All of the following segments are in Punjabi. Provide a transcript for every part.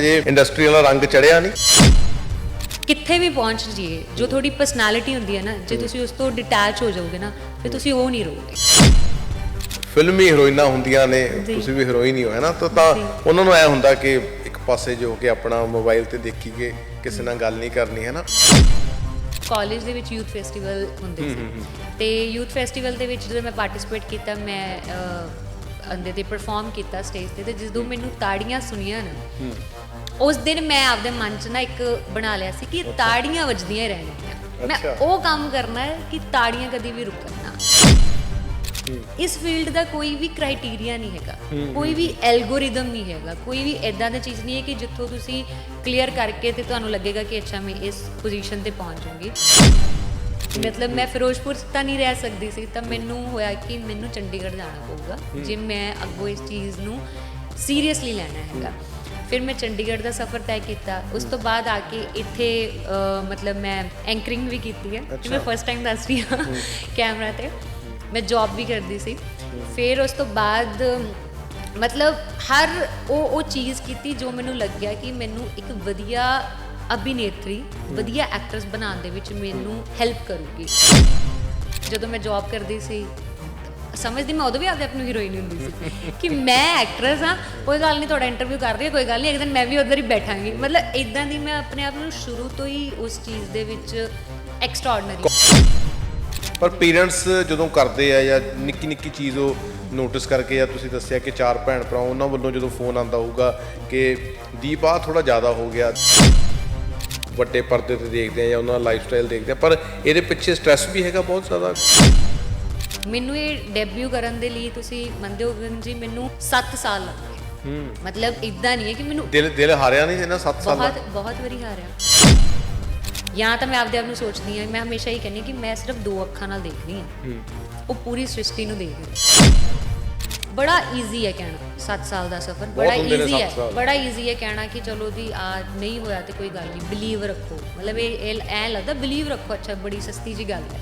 ਜੇ ਇੰਡਸਟਰੀ ਵਾਲਾ ਰੰਗ ਚੜਿਆ ਨਹੀਂ। ਕਿੱਥੇ ਵੀ ਪਹੁੰਚ ਜਾਈਏ ਜੋ ਤੁਹਾਡੀ ਪਰਸਨੈਲਿਟੀ ਹੁੰਦੀ ਹੈ ਨਾ ਜੇ ਤੁਸੀਂ ਉਸ ਤੋਂ ਡਿਟੈਚ ਹੋ ਜਾਓਗੇ ਨਾ ਫਿਰ ਤੁਸੀਂ ਉਹ ਨਹੀਂ ਰਹੋਗੇ। ਫਿਲਮੀ ਹੀਰੋਇਨਾਂ ਹੁੰਦੀਆਂ ਨੇ। ਤੁਸੀਂ ਵੀ ਹੀਰੋਇਨ ਹੀ ਹੋ ਹੈ ਨਾ? ਤਾਂ ਤਾਂ। ਉਹਨਾਂ ਨੂੰ ਐ ਹੁੰਦਾ ਕਿ ਇੱਕ ਪਾਸੇ ਜੋ ਕਿ ਆਪਣਾ ਮੋਬਾਈਲ ਤੇ ਦੇਖੀਏ ਕਿਸੇ ਨਾਲ ਗੱਲ ਨਹੀਂ ਕਰਨੀ ਹੈ ਨਾ? ਕਾਲਜ ਦੇ ਵਿੱਚ ਯੂਥ ਫੈਸਟੀਵਲ ਹੁੰਦੇ ਸੀ। ਤੇ ਯੂਥ ਫੈਸਟੀਵਲ ਦੇ ਵਿੱਚ ਜਦੋਂ ਮੈਂ ਪਾਰਟਿਸਿਪੇਟ ਕੀਤਾ ਮੈਂ ਅੰਦੇ ਤੇ ਪਰਫਾਰਮ ਕੀਤਾ ਸਟੇਜ ਤੇ ਤੇ ਜਦੋਂ ਮੈਨੂੰ ਤਾੜੀਆਂ ਸੁਣੀਆਂ ਨਾ ਉਸ ਦਿਨ ਮੈਂ ਆਪਦੇ ਮਨ 'ਚ ਨਾ ਇੱਕ ਬਣਾ ਲਿਆ ਸੀ ਕਿ ਤਾੜੀਆਂ ਵੱਜਦੀਆਂ ਹੀ ਰਹਿਣਗੀਆਂ ਮੈਂ। ਉਹ ਕੰਮ ਕਰਨਾ ਹੈ ਕਿ ਤਾੜੀਆਂ ਕਦੀ ਵੀ ਰੁਕਣ ਨਾ। ਇਸ ਫੀਲਡ ਦਾ ਕੋਈ ਵੀ ਕ੍ਰਾਈਟੇਰੀਆ ਨਹੀਂ ਹੈਗਾ। ਕੋਈ ਵੀ ਐਲਗੋਰਿਦਮ ਨਹੀਂ ਹੈਗਾ। ਕੋਈ ਵੀ ਐਦਾਂ ਦੀ ਚੀਜ਼ ਨਹੀਂ ਹੈ ਕਿ ਜਿੱਥੋਂ ਤੁਸੀਂ ਕਲੀਅਰ ਕਰਕੇ ਤੇ ਤੁਹਾਨੂੰ ਲੱਗੇਗਾ ਕਿ ਅੱਛਾ ਮੈਂ ਇਸ ਪੋਜੀਸ਼ਨ ਤੇ ਪਹੁੰਚ ਜਾਊਂਗੀ। ਮਤਲਬ ਮੈਂ ਫਿਰੋਜ਼ਪੁਰ ਤਾਂ ਨਹੀਂ ਰਹਿ ਸਕਦੀ ਸੀ ਤਾਂ ਮੈਨੂੰ ਹੋਇਆ ਕਿ ਮੈਨੂੰ ਚੰਡੀਗੜ੍ਹ ਜਾਣਾ ਪਊਗਾ। ਜੇ ਮੈਂ ਅੱਗੋਂ ਇਸ ਚੀਜ਼ ਨੂੰ ਸੀਰੀਅਸਲੀ ਲੈਣਾ ਹੈਗਾ। ਫਿਰ ਮੈਂ ਚੰਡੀਗੜ੍ਹ ਦਾ ਸਫ਼ਰ ਤੈਅ ਕੀਤਾ। ਉਸ ਤੋਂ ਬਾਅਦ ਆ ਕੇ ਇੱਥੇ ਮਤਲਬ ਮੈਂ ਐਂਕਰਿੰਗ ਵੀ ਕੀਤੀ ਹੈ ਕਿ ਮੈਂ ਫਸਟ ਟਾਈਮ ਦੱਸ ਰਹੀ ਹਾਂ ਕੈਮਰਾ ਤੇ। ਮੈਂ ਜੌਬ ਵੀ ਕਰਦੀ ਸੀ। ਫਿਰ ਉਸ ਤੋਂ ਬਾਅਦ ਮਤਲਬ ਹਰ ਉਹ ਉਹ ਚੀਜ਼ ਕੀਤੀ ਜੋ ਮੈਨੂੰ ਲੱਗਿਆ ਕਿ ਮੈਨੂੰ ਇੱਕ ਵਧੀਆ ਅਭਿਨੇਤਰੀ, ਵਧੀਆ ਐਕਟਰਸ ਬਣਾਉਣ ਦੇ ਵਿੱਚ ਮੈਨੂੰ ਹੈਲਪ ਕਰੂਗੀ। ਜਦੋਂ ਮੈਂ ਜੌਬ ਕਰਦੀ ਸੀ, ਸਮਝਦੀ ਮੈਂ ਉਦੋਂ ਵੀ ਆਪਦੇ ਆਪ ਨੂੰ ਹੀਰੋਇਨ ਹੁੰਦੀ ਸੀ, ਕਿ ਮੈਂ ਐਕਟਰਸ ਹਾਂ, ਕੋਈ ਗੱਲ ਨਹੀਂ ਤੁਹਾਡਾ ਇੰਟਰਵਿਊ ਕਰ ਰਹੀ ਕੋਈ ਗੱਲ ਨਹੀਂ, ਇੱਕ ਦਿਨ ਮੈਂ ਵੀ ਉਧਰ ਹੀ ਬੈਠਾਂਗੀ। ਮਤਲਬ ਇਦਾਂ ਦੀ ਮੈਂ ਆਪਣੇ ਆਪ ਨੂੰ ਸ਼ੁਰੂ ਤੋਂ ਹੀ ਉਸ ਚੀਜ਼ ਦੇ ਵਿੱਚ ਐਕਸਟਰਾਆਰਡਨਰੀ ਪਰ ਪੇਰੈਂਟਸ ਜਦੋਂ ਕਰਦੇ ਆ ਜਾਂ ਨਿੱਕੀ ਨਿੱਕੀ ਚੀਜ਼ ਉਹ ਨੋਟਿਸ ਕਰਕੇ ਜਾਂ ਤੁਸੀਂ ਦੱਸਿਆ ਕਿ ਚਾਰ ਭੈਣ ਭਰਾ ਉਹਨਾਂ ਵੱਲੋਂ ਜਦੋਂ ਫੋਨ ਆਂਦਾ ਹੋਊਗਾ ਕਿ ਦੀਪ ਆ ਥੋੜਾ ਜ਼ਿਆਦਾ ਹੋ ਗਿਆ। ਵੱਡੇ ਪਰਦੇ ਤੇ ਦੇਖਦੇ ਆ ਜਾਂ ਉਹਨਾਂ ਦਾ ਲਾਈਫ ਸਟਾਈਲ ਦੇਖਦੇ ਆ ਪਰ ਇਹਦੇ ਪਿੱਛੇ ਸਟ੍ਰੈਸ ਵੀ ਹੈਗਾ ਬਹੁਤ ਜ਼ਿਆਦਾ। ਮੈਨੂੰ ਇਹ ਡੈਬਿਊ ਕਰਨ ਦੇ ਲਈ ਤੁਸੀਂ ਮੰਨਦੇ ਹੋ ਗਗਨ ਜੀ ਮੈਨੂੰ 7 ਸਾਲ ਲੱਗੇ ਹੂੰ। ਮਤਲਬ ਇਦਾਂ ਨਹੀਂ ਹੈ ਕਿ ਮੈਨੂੰ ਦਿਲ ਦਿਲ ਹਾਰਿਆ ਨਹੀਂ ਇਹਨਾਂ 7 ਸਾਲਾਂ ਬਹੁਤ ਬਹੁਤ ਵਾਰੀ ਹਾਰਿਆ। ਜਾਂ ਤਾਂ ਮੈਂ ਆਪਦੇ ਆਪ ਨੂੰ ਸੋਚਦੀ ਹਾਂ ਮੈਂ ਹਮੇਸ਼ਾ ਹੀ ਕਹਿੰਦੀ ਕਿ ਮੈਂ ਸਿਰਫ ਦੋ ਅੱਖਾਂ ਨਾਲ ਦੇਖਦੀ ਹਾਂ। ਉਹ ਪੂਰੀ ਸ੍ਰਿਸ਼ਟੀ ਨੂੰ ਦੇਖ ਰਹੀ ਹਾਂ। ਬੜਾ ਈਜ਼ੀ ਹੈ ਕਹਿਣਾ 7 ਸਾਲ ਦਾ ਸਫ਼ਰ ਬੜਾ ਹੁੰਦੇ ਨੇ ਈਜ਼ੀ ਸੱਤ ਹੈ ਸਾਲ। ਬੜਾ ਈਜ਼ੀ ਹੈ ਕਹਿਣਾ ਕਿ ਚਲੋ ਜੀ ਆ ਨਹੀਂ ਹੋਇਆ ਤੇ ਕੋਈ ਗੱਲ ਨਹੀਂ ਬਲੀਵ ਰੱਖੋ। ਮਤਲਬ ਇਹ ਇਹ ਐ ਲੱਗਦਾ ਬਲੀਵ ਰੱਖੋ ਅੱਛਾ ਬੜੀ ਸਸਤੀ ਜੀ ਗੱਲ ਹੈ।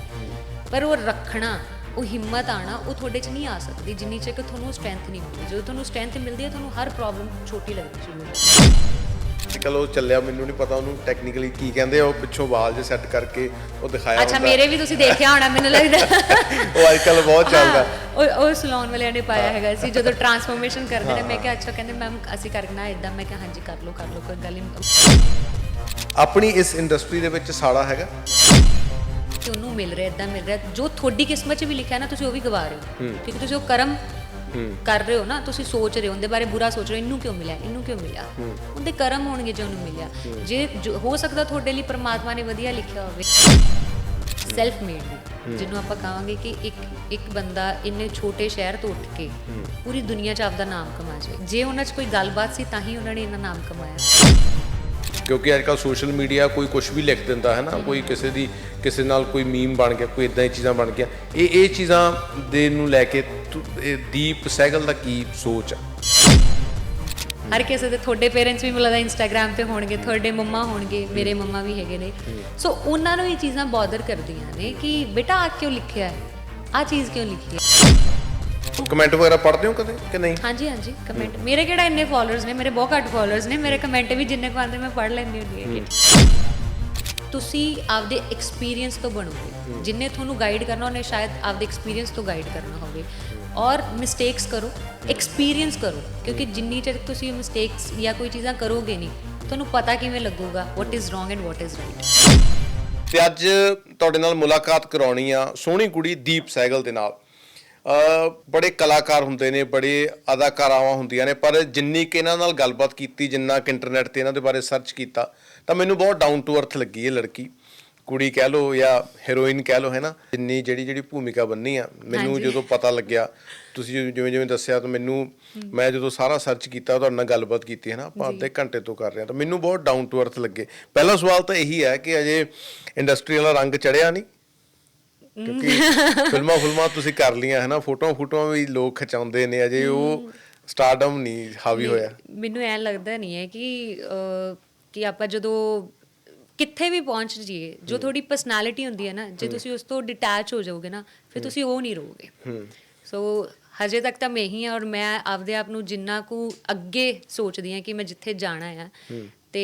ਪਰ ਉਹ ਰੱਖਣਾ ਉਹ ਹਿੰਮਤ ਆਣਾ ਉਹ ਤੁਹਾਡੇ 'ਚ ਨਹੀਂ ਆ ਸਕਦੀ ਜਿੰਨੀ ਚਿਰ ਕਿ ਤੁਹਾਨੂੰ ਸਟਰੈਂਥ ਨਹੀਂ ਮਿਲਦੀ। ਜਦੋਂ ਤੁਹਾਨੂੰ ਸਟਰੈਂਥ ਮਿਲਦੀ ਹੈ ਤੁਹਾਨੂੰ ਹਰ ਪ੍ਰੋਬਲਮ ਛੋਟੀ ਲੱਗਣੀ ਸ਼ੁਰੂ ਹੋ ਜਾਂਦੀ ਹੈ। ਅੱਜਕੱਲ ਉਹ ਚੱਲਿਆ ਮੈਨੂੰ ਨਹੀਂ ਪਤਾ ਉਹਨੂੰ ਟੈਕਨੀਕਲੀ ਕੀ ਕਹਿੰਦੇ ਆ ਉਹ ਪਿੱਛੋਂ ਵਾਲ ਜੇ ਸੈੱਟ ਕਰਕੇ ਉਹ ਦਿਖਾਇਆ ਅੱਛਾ। ਮੇਰੇ ਵੀ ਤੁਸੀਂ ਦੇਖਿਆ ਹੋਣਾ ਮੈਨੂੰ ਲੱਗਦਾ। ਉਹ ਅੱਜਕੱਲ ਬਹੁਤ ਚੱਲਦਾ। ਉਹ ਉਹ ਸਲੂਨ ਵਾਲਿਆਂ ਨੇ ਪਾਇਆ ਹੈਗਾ ਸੀ ਜਦੋਂ ਟਰਾਂਸਫਾਰਮੇਸ਼ਨ ਕਰਦੇ ਨੇ ਮੈਂ ਕਿਹਾ ਅੱਛਾ ਕਹਿੰਦੇ ਮੈਮ ਅਸੀਂ ਕਰਨਾ ਇਦਾਂ ਮੈਂ ਕਿਹਾ ਹਾਂਜੀ ਕਰ ਲਓ ਕਰ ਲਓ ਕੋਈ ਗੱਲ ਨਹੀਂ ਆਪਣੀ ਇਸ ਇੰਡਸਟਰੀ ਦੇ ਵਿੱਚ ਸਾੜਾ ਹੈਗਾ? ਕਿ ਉਹਨੂੰ ਮਿਲ ਰਿਹਾ ਇਦਾਂ ਮਿਲ ਰਿਹਾ। ਜੋ ਤੁਹਾਡੀ ਕਿਸਮਤ 'ਚ ਵੀ ਲਿਖਿਆ ਨਾ ਤੁਸੀਂ ਉਹ ਵੀ ਗਵਾ ਰਹੇ ਹੋ। ਕਿਉਂਕਿ ਤੁਸੀਂ ਉਹ ਕਰਮ ਕਰ ਰਹੇ ਹੋ ਨਾ ਤੁਸੀਂ ਸੋਚ ਰਹੇ ਹੋ ਉਹਦੇ ਬਾਰੇ ਬੁਰਾ ਸੋਚ ਰਹੇ ਹੋ ਇਹਨੂੰ ਕਿਉਂ ਮਿਲਿਆ ਇਹਨੂੰ ਕਿਉਂ ਮਿਲਿਆ? ਉਹਦੇ ਕਰਮ ਹੋਣਗੇ ਜੇ ਉਹਨੂੰ ਮਿਲਿਆ। ਜੇ ਜੋ- ਹੋ ਸਕਦਾ ਤੁਹਾਡੇ ਲਈ ਪ੍ਰਮਾਤਮਾ ਨੇ ਵਧੀਆ ਲਿਖਿਆ ਹੋਵੇ। ਸੈਲਫ ਮੇਡ ਜਿਹਨੂੰ ਆਪਾਂ ਕਹਾਂਗੇ ਕਿ ਇੱਕ ਇੱਕ ਬੰਦਾ ਇੰਨੇ ਛੋਟੇ ਸ਼ਹਿਰ ਤੋਂ ਉੱਠ ਕੇ ਪੂਰੀ ਦੁਨੀਆ 'ਚ ਆਪਦਾ ਨਾਮ ਕਮਾ ਜਾਏ ਜੇ ਉਹਨਾਂ 'ਚ ਕੋਈ ਗੱਲਬਾਤ ਸੀ ਤਾਂ ਹੀ ਉਹਨਾਂ ਨੇ ਇਹਨਾਂ ਨਾਮ ਕਮਾਇਆ। ਕਿਉਂਕਿ ਅੱਜਕੱਲ ਸੋਸ਼ਲ ਮੀਡੀਆ ਕੋਈ ਕੁਝ ਵੀ ਲਿਖ ਦਿੰਦਾ ਹੈ ਨਾ ਕੋਈ ਕਿਸੇ ਦੀ ਕਿਸੇ ਨਾਲ ਕੋਈ ਮੀਮ ਬਣ ਗਿਆ ਕੋਈ ਇਦਾਂ ਹੀ ਚੀਜ਼ਾਂ ਬਣ ਗਿਆ। ਇਹ ਇਹ ਚੀਜ਼ਾਂ ਦੇ ਨੂੰ ਲੈ ਕੇ ਦੀਪ ਸਹਿਗਲ ਦਾ ਕੀ ਸੋਚ ਆ? ਹਰ ਕਿਸੇ ਦੇ ਤੁਹਾਡੇ ਪੇਰੈਂਟਸ ਵੀ ਮੈਨੂੰ ਲੱਗਦਾ ਇੰਸਟਾਗ੍ਰam ਤੇ ਹੋਣਗੇ ਤੁਹਾਡੇ ਮੰਮਾ ਹੋਣਗੇ ਮੇਰੇ ਮੰਮਾ ਵੀ ਹੈਗੇ ਨੇ। ਸੋ ਉਹਨਾਂ ਨੂੰ ਇਹ ਚੀਜ਼ਾਂ ਬੌਦਰ ਕਰਦੀਆਂ ਨੇ ਕਿ ਬੇਟਾ ਆ ਕਿਉਂ ਲਿਖਿਆ ਹੈ? ਆ ਚੀਜ਼ ਕਿਉਂ ਲਿਖੀ ਹੈ? ਕਮੈਂਟ ਵਗੈਰਾ ਪੜ੍ਹਦੇ ਹੋ ਕਦੇ ਕਿ ਨਹੀਂ? ਹਾਂਜੀ ਹਾਂਜੀ ਕਮੈਂਟ। ਮੇਰੇ ਕਿਹੜਾ ਇੰਨੇ ਫਾਲੋਅਰਸ ਨੇ ਮੇਰੇ ਬਹੁਤ ਘੱਟ ਫਾਲੋਅਰਸ ਨੇ ਮੇਰੇ ਕਮੈਂਟ ਵੀ ਜਿੰਨੇ ਕੁ ਆਉਂਦੇ ਮੈਂ ਪੜ੍ਹ ਲੈਂਦੀ ਹੁੰਦੀ ਹਾਂ ਤੁਸੀਂ ਆਪਦੇ ਐਕਸਪੀਰੀਅੰਸ ਤੋਂ ਬਣੋਗੇ। ਜਿੰਨੇ ਤੁਹਾਨੂੰ ਗਾਈਡ ਕਰਨਾ ਉਹਨੇ ਸ਼ਾਇਦ ਆਪਦੇ ਐਕਸਪੀਰੀਅੰਸ ਤੋਂ ਗਾਈਡ ਕਰਨਾ ਹੋਵੇ। ਔਰ ਮਿਸਟੇਕਸ ਕਰੋ ਐਕਸਪੀਰੀਅੰਸ ਕਰੋ ਕਿਉਂਕਿ ਜਿੰਨੀ ਚਿਰ ਤੁਸੀਂ ਮਿਸਟੇਕਸ ਜਾਂ ਕੋਈ ਚੀਜ਼ਾਂ ਕਰੋਗੇ ਨਹੀਂ ਤੁਹਾਨੂੰ ਪਤਾ ਕਿਵੇਂ ਲੱਗੂਗਾ what is wrong and what is right ਤੇ ਅੱਜ ਤੁਹਾਡੇ ਨਾਲ ਮੁਲਾਕਾਤ ਕਰਾਉਣੀ ਆ ਸੋਹਣੀ ਕੁੜੀ ਦੀਪ ਸਹਿਗਲ ਦੇ ਨਾਲ। ਬੜੇ ਕਲਾਕਾਰ ਹੁੰਦੇ ਨੇ ਬੜੇ ਅਦਾਕਾਰਾਵਾਂ ਹੁੰਦੀਆਂ ਨੇ ਪਰ ਜਿੰਨੀ ਕਿ ਇਹਨਾਂ ਨਾਲ ਗੱਲਬਾਤ ਕੀਤੀ ਜਿੰਨਾ ਕਿ ਇੰਟਰਨੈਟ ਤੇ ਇਹਨਾਂ ਦੇ ਬਾਰੇ ਸਰਚ ਕੀਤਾ ਤਾਂ ਮੈਨੂੰ ਬਹੁਤ ਡਾਊਨ ਟੂ ਅਰਥ ਲੱਗੀ ਇਹ ਲੜਕੀ। ਕੁੜੀ ਕਹਿ ਲੋ ਜਾਂ ਹੀਰੋਇਨ ਕਹਿ ਲੋ ਹੈ ਨਾ ਜਿੰਨੀ ਜਿਹੜੀ ਜਿਹੜੀ ਭੂਮਿਕਾ ਬੰਨੀ ਆ ਮੈਨੂੰ। ਜਦੋਂ ਪਤਾ ਲੱਗਿਆ ਤੁਸੀਂ ਜਿਵੇਂ- ਜਿਵੇਂ ਜਿਵੇਂ ਦੱਸਿਆ ਤਾਂ ਮੈਨੂੰ ਮੈਂ ਜਦੋਂ ਸਾਰਾ ਸਰਚ ਕੀਤਾ ਤੁਹਾਡੇ ਨਾਲ ਗੱਲਬਾਤ ਕੀਤੀ ਹੈ ਨਾ ਆਪਾਂ ਅੱਧੇ ਘੰਟੇ ਤੋਂ ਕਰ ਰਹੇ ਹਾਂ ਤਾਂ ਮੈਨੂੰ ਬਹੁਤ ਡਾਊਨ ਟੂ ਅਰਥ ਲੱਗੇ। ਪਹਿਲਾ ਸਵਾਲ ਤਾਂ ਇਹੀ ਹੈ ਕਿ ਅਜੇ ਇੰਡਸਟਰੀ ਵਾਲਾ ਰੰਗ ਚੜਿਆ ਨਹੀਂ। ਕਿਉਂਕਿ ਫਿਲਮਾਂ ਫਿਲਮਾਂ ਤੁਸੀਂ ਕਰ ਲੀਆਂ ਹੈ ਨਾ ਫੋਟੋਆਂ ਫੋਟੋਆਂ ਵੀ ਲੋਕ ਖਿਚਾਉਂਦੇ ਨੇ ਅਜੇ ਉਹ ਸਟਾਰਡਮ ਨਹੀਂ ਹਾਵੀ ਹੋਇਆ। ਮੈਨੂੰ ਐਂ ਲੱਗਦਾ ਨਹੀਂ ਹੈ ਕਿ ਕਿ ਆਪਾਂ ਜਦੋਂ ਕਿੱਥੇ ਵੀ ਪਹੁੰਚ ਜਾਈਏ ਜੋ ਤੁਹਾਡੀ ਪਰਸਨੈਲਿਟੀ ਹੁੰਦੀ ਹੈ ਨਾ ਜੇ ਤੁਸੀਂ ਉਸ ਤੋਂ ਡਿਟੈਚ ਹੋ ਜਾਓਗੇ ਨਾ ਫਿਰ ਤੁਸੀਂ ਉਹ ਨਹੀਂ ਰਹੋਗੇ। ਸੋ ਹਜੇ ਤੱਕ ਤਾਂ ਮੈਂ ਹੀ ਹਾਂ ਔਰ ਮੈਂ ਆਪਦੇ ਆਪ ਨੂੰ ਜਿੰਨਾ ਕੁ ਅੱਗੇ ਸੋਚਦੀ ਹਾਂ ਕਿ ਮੈਂ ਜਿੱਥੇ ਜਾਣਾ ਆ ਤੇ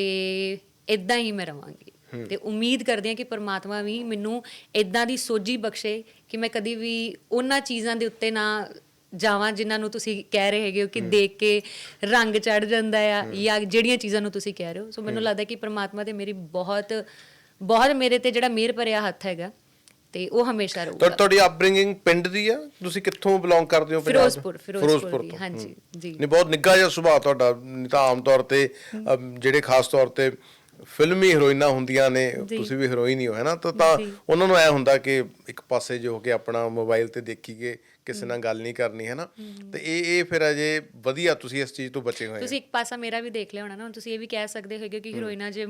ਇਦਾਂ ਹੀ ਮੈਂ ਰਵਾਂਗੀ। ਤੇ ਉਮੀਦ ਕਰਦੀ ਹਾਂ ਕਿ ਪਰਮਾਤਮਾ ਵੀ ਮੈਨੂੰ ਇਦਾਂ ਦੀ ਸੋਝੀ ਬਖਸ਼ੇ ਕਿ ਮੈਂ ਕਦੀ ਵੀ ਉਹਨਾਂ ਚੀਜ਼ਾਂ ਦੇ ਉੱਤੇ ਨਾ ਜਾਵਾਂ ਜਿਨ੍ਹਾਂ ਨੂੰ ਤੁਸੀਂ ਕਹਿ ਰਹੇ ਹੈਗੇ ਹੋ ਕਿ ਦੇਖ ਕੇ ਰੰਗ ਚੜ ਜਾਂਦਾ ਆ ਜਾਂ ਜਿਹੜੀਆਂ ਚੀਜ਼ਾਂ ਨੂੰ ਤੁਸੀਂ ਕਹਿ ਰਹੇ ਹੋ। ਸੋ ਮੈਨੂੰ ਲੱਗਦਾ ਕਿ ਪਰਮਾਤਮਾ ਤੇ ਮੇਰੀ ਬਹੁਤ ਬਹੁਤ ਮੇਰੇ ਤੇ ਜਿਹੜਾ ਮਿਹਰ ਭਰਿਆ ਹੱਥ ਹੈਗਾ ਤੇ ਉਹ ਹਮੇਸ਼ਾ ਰਹੂਗਾ। ਤੁਹਾ- ਤੁਹਾਡੀ ਅਪਬ੍ਰਿੰਗਿੰਗ ਪਿੰਡ ਦੀ ਆ? ਤੁਸੀਂ ਕਿੱਥੋਂ ਬਿਲੋਂਗ ਕਰਦੇ ਹੋ ਪੰਜਾਬ? ਤੋਂ? ਫਿਰੋਜ਼ਪੁਰ ਫਿਰੋਜ਼ਪੁਰ ਦੀ ਤੋਂ। ਹਾਂਜੀ। ਜੀ। ਨਹੀਂ ਬਹੁਤ ਨਿੱਘਾ ਜਿਹਾ ਸੁਭਾਅ ਤੁਹਾਡਾ ਨਹੀਂ ਤਾਂ ਆਮ ਤੌਰ ਤੇ ਜਿਹੜੇ ਖਾਸ ਤੌਰ ਤੇ ਫਿਲਮੀ ਹੀਰੋਇਨਾਂ ਹੁੰਦੀਆਂ ਨੇ। ਤੁਸੀਂ ਵੀ ਹੀਰੋਇਨ ਹੀ ਹੋ ਹੈ ਨਾ? ਤਾਂ ਤਾਂ। ਉਹਨਾਂ ਨੂੰ ਐ ਹੁੰਦਾ ਕਿ ਇੱਕ ਪਾਸੇ ਜੋ ਕੇ ਆਪਣਾ ਮੋਬਾਈਲ ਤੇ ਦੇਖੀਏ ਕਿਸੇ ਨਾਲ ਗੱਲ ਨਹੀਂ ਕਰਨੀ ਹੈ ਨਾ? ਤੇ ਇਹ ਇਹ ਫਿਰ ਅਜੇ ਵਧੀਆ ਤੁਸੀਂ ਇਸ ਚੀਜ਼ ਤੋਂ ਬਚੇ ਹੋਏ ਤੁਸੀਂ ਇੱਕ ਪਾਸਾ ਮੇਰਾ ਵੀ ਦੇਖ ਲਿਆ ਹੋਣਾ ਨਾ ਹੁਣ ਤੁਸੀਂ ਇਹ ਵੀ ਕਹਿ ਸਕਦੇ ਹੋਗੇ ਕਿ ਹੀਰੋਇਨਾਂ ਜੇ